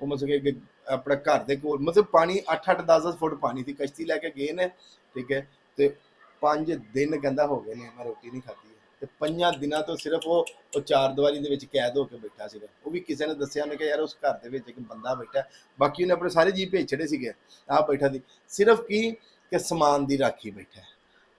ਉਹ ਮਤਲਬ ਕਿ ਆਪਣਾ ਘਰ ਦੇ ਕੋਲ, ਮਤਲਬ ਪਾਣੀ 8-8 10-10 ਫੁੱਟ ਪਾਣੀ ਸੀ, ਕਸ਼ਤੀ ਲੈ ਕੇ ਗਏ ਨੇ, ਠੀਕ ਹੈ, ਤੇ ਪੰਜ ਦਿਨ ਕਹਿੰਦਾ ਹੋ ਗਏ ਨੇ, ਮੈਂ ਰੋਟੀ ਨਹੀਂ ਖਾਧੀ ਤੇ ਪੰਜਾਂ ਦਿਨਾਂ ਤੋਂ ਸਿਰਫ ਉਹ ਉਹ ਚਾਰ ਦੀਵਾਰੀ ਦੇ ਵਿੱਚ ਕੈਦ ਹੋ ਕੇ ਬੈਠਾ ਸੀਗਾ। ਉਹ ਵੀ ਕਿਸੇ ਨੇ ਦੱਸਿਆ, ਉਹਨੇ ਕਿ ਯਾਰ ਉਸ ਘਰ ਦੇ ਵਿੱਚ ਇੱਕ ਬੰਦਾ ਬੈਠਾ ਬਾਕੀ ਉਹਨੇ ਆਪਣੇ ਸਾਰੇ ਜੀ ਭੇਜ ਛੜੇ ਸੀਗੇ, ਆਹ ਬੈਠਾ ਸੀ। ਸਿਰਫ ਕੀ? ਕਿ ਸਮਾਨ ਦੀ ਰਾਖੀ ਬੈਠਾ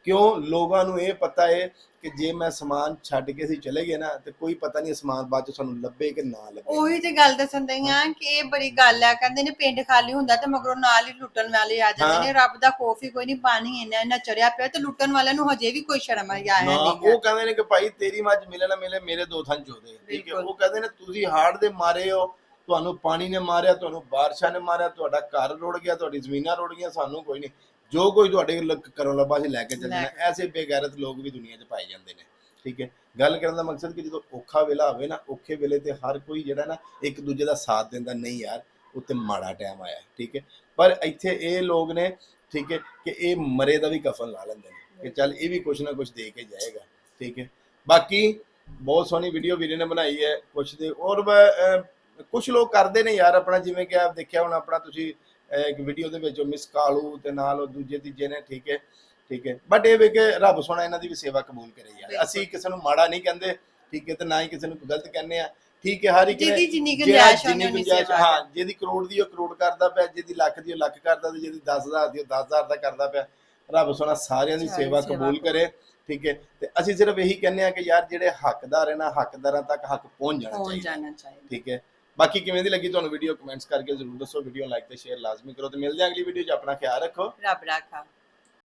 ਕਿਉਂ ਲੋਕਾਂ ਨੂੰ ਇਹ ਪਤਾ ਹੈ ਕਿ ਜੇ ਮੈਂ ਸਮਾਨ ਛੱਡ ਕੇ ਅਸੀਂ ਚਲੇ ਗਏ ਨਾ ਤੇ ਕੋਈ ਪਤਾ ਨਹੀਂ ਸਮਾਨ ਬਾਅਦ ਚ ਸਾਨੂੰ ਲੱਭੇ ਕਿ ਨਾ ਲੱਭੇ ਉਹੀ ਤੇ ਗੱਲ ਦੱਸਣ ਦਈ ਆ ਕਿ ਇਹ ਬੜੀ ਗੱਲ ਆ ਕਹਿੰਦੇ ਨੇ ਪਿੰਡ ਖਾਲੀ ਹੁੰਦਾ ਤੇ ਮਗਰੋਂ ਨਾਲ ਹੀ ਲੁੱਟਣ ਵਾਲੇ ਆ ਜਾਂਦੇ। ਨੇ ਰੱਬ ਦਾ ਖੋਫ ਹੀ ਕੋਈ ਨਹੀਂ ਪਾਣੀ ਇੰਨਾ ਇੰਨਾ ਚੜਿਆ ਪਿਆ ਤੇ ਲੁੱਟਣ ਵਾਲਿਆਂ ਨੂੰ ਹਜੇ ਵੀ ਕੋਈ ਸ਼ਰਮ ਆਇਆ ਹੈ ਨਹੀਂ ਉਹ ਕਹਿੰਦੇ ਨੇ ਕਿ ਭਾਈ ਤੇਰੀ ਮੱਝ ਮਿਲੇ ਨਾ ਮਿਲੇ ਮੇਰੇ ਦੋ ਥਾਂ ਚੋਦੇ ਠੀਕ ਹੈ। ਉਹ ਕਹਿੰਦੇ ਨੇ ਤੁਸੀਂ ਹਾੜ ਦੇ ਮਾਰੇ ਹੋ ਤੁਹਾਨੂੰ ਪਾਣੀ ਨੇ ਮਾਰਿਆ ਤੁਹਾਨੂੰ ਬਾਰਿਸ਼ਾਂ ਨੇ ਮਾਰਿਆ ਤੁਹਾਡਾ ਘਰ ਰੁੜ ਗਿਆ ਤੁਹਾਡੀ ਜ਼ਮੀਨਾਂ ਰੁੜ ਗਈਆਂ ਸਾਨੂੰ ਕੋਈ ਨਹੀਂ ਜੋ ਕੋਈ ਤੁਹਾਡੇ ਘਰੋਂ ਲੱਭਾ ਸੀ ਲੈ ਕੇ ਚੱਲਣਾ ਐਸੇ ਬੇਗੈਰਤ ਲੋਕ ਵੀ ਦੁਨੀਆ 'ਚ ਪਾਏ ਜਾਂਦੇ ਨੇ ਠੀਕ ਹੈ? ਗੱਲ ਕਰਨ ਦਾ ਮਕਸਦ ਕਿ ਜਦੋਂ ਔਖਾ ਵੇਲਾ ਹੋਵੇ ਨਾ ਔਖੇ ਵੇਲੇ ਤੇ ਹਰ ਕੋਈ ਜਿਹੜਾ ਨਾ ਇੱਕ ਦੂਜੇ ਦਾ ਸਾਥ ਦਿੰਦਾ ਨਹੀਂ ਯਾਰ ਉੱਤੇ ਮਾੜਾ ਟਾਈਮ ਆਇਆ ਠੀਕ ਹੈ? ਪਰ ਇੱਥੇ ਇਹ ਲੋਕ ਨੇ ਠੀਕ ਹੈ ਕਿ ਇਹ ਮਰੇ ਦਾ ਵੀ ਕਫਨ ਲਾ ਲੈਂਦੇ ਨੇ ਕਿ ਚੱਲ ਇਹ ਵੀ ਕੁਛ ਨਾ ਕੁਛ ਦੇ ਕੇ ਜਾਏਗਾ ਠੀਕ ਹੈ? ਬਾਕੀ ਬਹੁਤ ਸੋਹਣੀ ਵੀਡੀਓ ਵੀਰੇ ਨੇ ਬਣਾਈ ਹੈ ਕੁਛ ਦੇ ਔਰ ਕੁਝ ਲੋਕ ਕਰਦੇ ਨੇ ਯਾਰ ਆਪਣਾ ਜਿਵੇਂ ਕਿ ਆਪ ਦੇਖਿਆ ਹੁਣ ਆਪਣਾ ਤੁਸੀਂ ਇੱਕ ਵੀਡੀਓ ਦੇ ਵਿੱਚ ਮਿਸ ਕਾਲੂ ਤੇ ਨਾਲ ਉਹ ਦੂਜੇ ਤੀਜੇ ਨੇ ਠੀਕ ਹੈ ਠੀਕ ਹੈ। ਬਟ ਇਹ ਵੀ ਕਿ ਰੱਬ ਸੋਹਣਾ ਇਹਨਾਂ ਦੀ ਵੀ ਸੇਵਾ ਕਬੂਲ ਕਰੇ ਯਾਰ। ਅਸੀਂ ਕਿਸੇ ਨੂੰ ਮਾੜਾ ਨਹੀਂ ਕਹਿੰਦੇ ਠੀਕ ਹੈ ਤੇ ਨਾ ਹੀ ਕਿਸੇ ਨੂੰ ਗਲਤ ਕਹਿੰਦੇ ਆ। ਠੀਕ ਹੈ ਹਰ ਇੱਕ ਜਿਹਦੀ ਜਿੰਨੀ ਗੁੰਜਾਇਸ਼ ਜਿੰਨੀ ਉਹਨੇ ਗੁੰਜਾਇਸ਼ ਸੇਵਾ ਹਾਂ ਜਿਹਦੀ ਕਰੋੜ ਦੀ ਉਹ ਕਰੋੜ ਕਰਦਾ ਪਿਆ ਜਿਹਦੀ ਲੱਖ ਦੀ ਉਹ ਲੱਖ ਕਰਦਾ ਤੇ ਜਿਹਦੀ 10000 ਦੀ ਉਹ 10000 ਦਾ ਕਰਦਾ ਪਿਆ। ਰੱਬ ਸੋਹਣਾ ਸਾਰਿਆਂ ਦੀ ਸੇਵਾ ਕਬੂਲ ਕਰੇ। ਠੀਕ ਹੈ ਤੇ ਅਸੀਂ ਸਿਰਫ ਇਹੀ ਕਹਿੰਦੇ ਆ ਕਿ ਯਾਰ ਜਿਹੜੇ ਹੱਕਦਾਰ ਹੈ ਨਾ ਹੱਕਦਾਰਾਂ ਤੱਕ ਹੱਕ ਪਹੁੰਚ ਜਾਣਾ ਚਾਹੀਦਾ। ਠੀਕ ਹੈ ਬਾਕੀ ਕਿਵੇਂ ਦੀ ਲੱਗੀ ਤੁਹਾਨੂੰ ਵੀਡੀਓ ਕਮੈਂਟਸ ਕਰਕੇ ਜ਼ਰੂਰ ਦੱਸੋ ਵੀਡੀਓ ਲਾਈਕ ਤੇ ਸ਼ੇਅਰ ਲਾਜ਼ਮੀ ਕਰੋ ਤੇ ਮਿਲਦੇ ਹਾਂ ਅਗਲੀ ਵੀਡੀਓ 'ਚ। ਆਪਣਾ ਖਿਆਲ ਰੱਖੋ। ਰੱਬ ਰਾਖਾ।